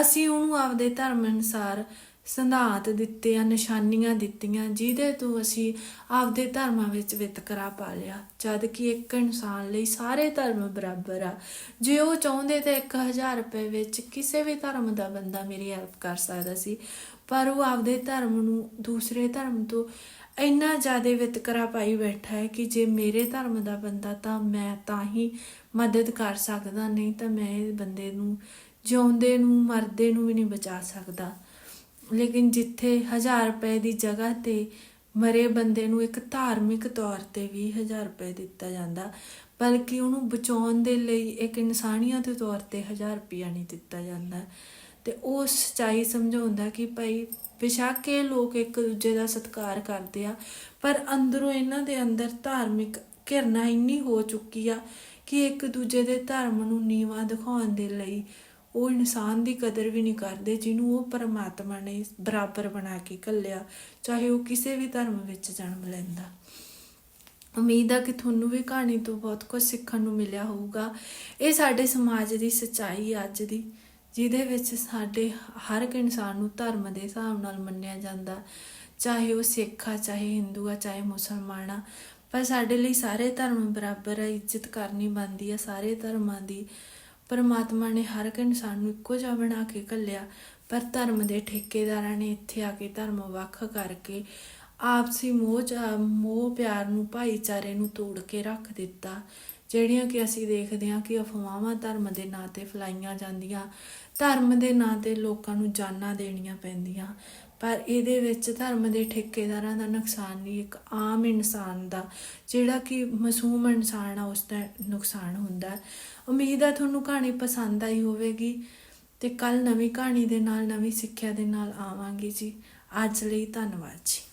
ਅਸੀਂ ਉਹਨੂੰ ਆਪਦੇ ਧਰਮ ਅਨੁਸਾਰ ਸਿਧਾਂਤ ਦਿੱਤੇ ਆ ਨਿਸ਼ਾਨੀਆਂ ਦਿੱਤੀਆਂ, ਜਿਹਦੇ ਤੋਂ ਅਸੀਂ ਆਪਦੇ ਧਰਮਾਂ ਵਿੱਚ ਵਿਤਕਰਾ ਪਾ ਲਿਆ ਜਦ ਕਿ ਇੱਕ ਇਨਸਾਨ ਲਈ ਸਾਰੇ ਧਰਮ ਬਰਾਬਰ ਆ। ਜੇ ਉਹ ਚਾਹੁੰਦੇ ਤਾਂ 1000 ਰੁਪਏ ਵਿੱਚ ਕਿਸੇ ਵੀ ਧਰਮ ਦਾ ਬੰਦਾ ਮੇਰੀ ਹੈਲਪ ਕਰ ਸਕਦਾ ਸੀ। ਪਰ ਉਹ ਆਪਦੇ ਧਰਮ ਨੂੰ, ਦੂਸਰੇ ਧਰਮ ਤੋਂ ਇੰਨਾ ਜ਼ਿਆਦਾ ਵਿਤਕਰਾ ਪਾਈ ਬੈਠਾ ਹੈ ਕਿ ਜੇ ਮੇਰੇ ਧਰਮ ਦਾ ਬੰਦਾ ਤਾਂ ਮੈਂ ਤਾਂ ਹੀ ਮਦਦ ਕਰ ਸਕਦਾ, ਨਹੀਂ ਤਾਂ ਮੈਂ ਇਹ ਬੰਦੇ ਨੂੰ ਜਿਉਂਦੇ ਨੂੰ, ਮਰਦੇ ਨੂੰ ਵੀ ਨਹੀਂ ਬਚਾ ਸਕਦਾ। ਲੇਕਿਨ ਜਿੱਥੇ 1000 ਰੁਪਏ ਦੀ ਜਗ੍ਹਾ ਤੇ ਮਰੇ ਬੰਦੇ ਨੂੰ ਇੱਕ ਧਾਰਮਿਕ ਤੌਰ ਤੇ 20000 ਰੁਪਏ ਦਿੱਤਾ ਜਾਂਦਾ, ਬਲਕਿ ਉਹਨੂੰ ਬਚਾਉਣ ਦੇ ਲਈ ਇੱਕ ਇਨਸਾਨੀਅਤ ਦੇ ਤੌਰ ਤੇ 1000 ਰੁਪਇਆ ਨਹੀਂ ਦਿੱਤਾ ਜਾਂਦਾ। ਤੇ ਉਹ ਸੱਚਾਈ ਸਮਝਾਉਂਦਾ ਕਿ ਭਾਈ ਬੇਸ਼ੱਕ ਇਹ ਲੋਕ ਇੱਕ ਦੂਜੇ ਦਾ ਸਤਿਕਾਰ ਕਰਦੇ ਆ, ਪਰ ਅੰਦਰੋਂ ਇਹਨਾਂ ਦੇ ਅੰਦਰ ਧਾਰਮਿਕ ਘਿਰਨਾ ਇੰਨੀ ਹੋ ਚੁੱਕੀ ਆ ਕਿ ਇੱਕ ਦੂਜੇ ਦੇ ਧਰਮ ਨੂੰ ਨੀਵਾ ਦਿਖਾਉਣ ਦੇ ਲਈ ਉਹ ਇਨਸਾਨ ਦੀ ਕਦਰ ਵੀ ਨਹੀਂ ਕਰਦੇ ਜਿਹਨੂੰ ਉਹ ਪਰਮਾਤਮਾ ਨੇ ਬਰਾਬਰ ਬਣਾ ਕੇ ਘੱਲਿਆ, ਚਾਹੇ ਉਹ ਕਿਸੇ ਵੀ ਧਰਮ ਵਿੱਚ ਜਨਮ ਲੈਂਦਾ। ਉਮੀਦ ਆ ਕਿ ਤੁਹਾਨੂੰ ਵੀ ਕਹਾਣੀ ਤੋਂ ਬਹੁਤ ਕੁਝ ਸਿੱਖਣ ਨੂੰ ਮਿਲਿਆ ਹੋਊਗਾ। ਇਹ ਸਾਡੇ ਸਮਾਜ ਦੀ ਸੱਚਾਈ ਅੱਜ ਦੀ। ਜਿਹਦੇ ਵਿੱਚ ਸਾਡੇ ਹਰ ਇੱਕ ਇਨਸਾਨ ਨੂੰ ਧਰਮ ਦੇ ਹਿਸਾਬ ਨਾਲ ਮੰਨਿਆ ਜਾਂਦਾ। ਚਾਹੇ ਉਹ ਸਿੱਖ ਆ, ਚਾਹੇ ਹਿੰਦੂ ਆ, ਚਾਹੇ ਮੁਸਲਮਾਨ ਆ। ਪਰ ਸਾਡੇ ਲਈ ਸਾਰੇ ਧਰਮ ਬਰਾਬਰ ਆ, ਇੱਜ਼ਤ ਕਰਨੀ ਬਣਦੀ ਆ ਸਾਰੇ ਧਰਮਾਂ ਦੀ। ਪਰਮਾਤਮਾ ਨੇ ਹਰ ਇੱਕ ਇਨਸਾਨ ਨੂੰ ਇੱਕੋ ਜਿਹਾ ਬਣਾ ਕੇ ਘੱਲਿਆ। ਪਰ ਧਰਮ ਦੇ ਠੇਕੇਦਾਰਾਂ ਨੇ ਇੱਥੇ ਆ ਕੇ ਧਰਮ ਵੱਖ ਕਰਕੇ ਆਪਸੀ ਮੋਹ ਚ- ਮੋਹ ਪਿਆਰ ਨੂੰ, ਭਾਈਚਾਰੇ ਨੂੰ ਤੋੜ ਕੇ ਰੱਖ ਦਿੱਤਾ। ਜਿਹੜੀਆਂ ਕਿ ਅਸੀਂ ਦੇਖਦੇ ਹਾਂ ਕਿ ਅਫਵਾਹਾਂ ਧਰਮ ਦੇ ਨਾਂ ਤੇ ਫਲਾਈਆਂ ਜਾਂਦੀਆਂ। ਧਰਮ ਦੇ ਨਾਂ ਤੇ ਲੋਕਾਂ ਨੂੰ ਜਾਨਾਂ ਦੇਣੀਆਂ ਪੈਂਦੀਆਂ। ਪਰ ਇਹਦੇ ਵਿੱਚ ਧਰਮ ਦੇ ਠੇਕੇਦਾਰਾਂ ਦਾ ਨੁਕਸਾਨ ਨਹੀਂ ਇੱਕ ਆਮ ਇਨਸਾਨ ਦਾ, ਜਿਹੜਾ ਕਿ ਮਾਸੂਮ ਇਨਸਾਨ ਆ ਉਸ ਦਾ ਨੁਕਸਾਨ ਹੁੰਦਾ ਉਮੀਦ ਹੈ ਤੁਹਾਨੂੰ ਕਹਾਣੀ ਪਸੰਦ ਆਈ ਹੋਵੇਗੀ ਤੇ ਕੱਲ ਨਵੀਂ ਕਹਾਣੀ ਦੇ ਨਾਲ, ਨਵੀਂ ਸਿੱਖਿਆ ਦੇ ਨਾਲ ਆਵਾਂਗੇ ਜੀ। ਅੱਜ ਲਈ ਧੰਨਵਾਦ ਜੀ।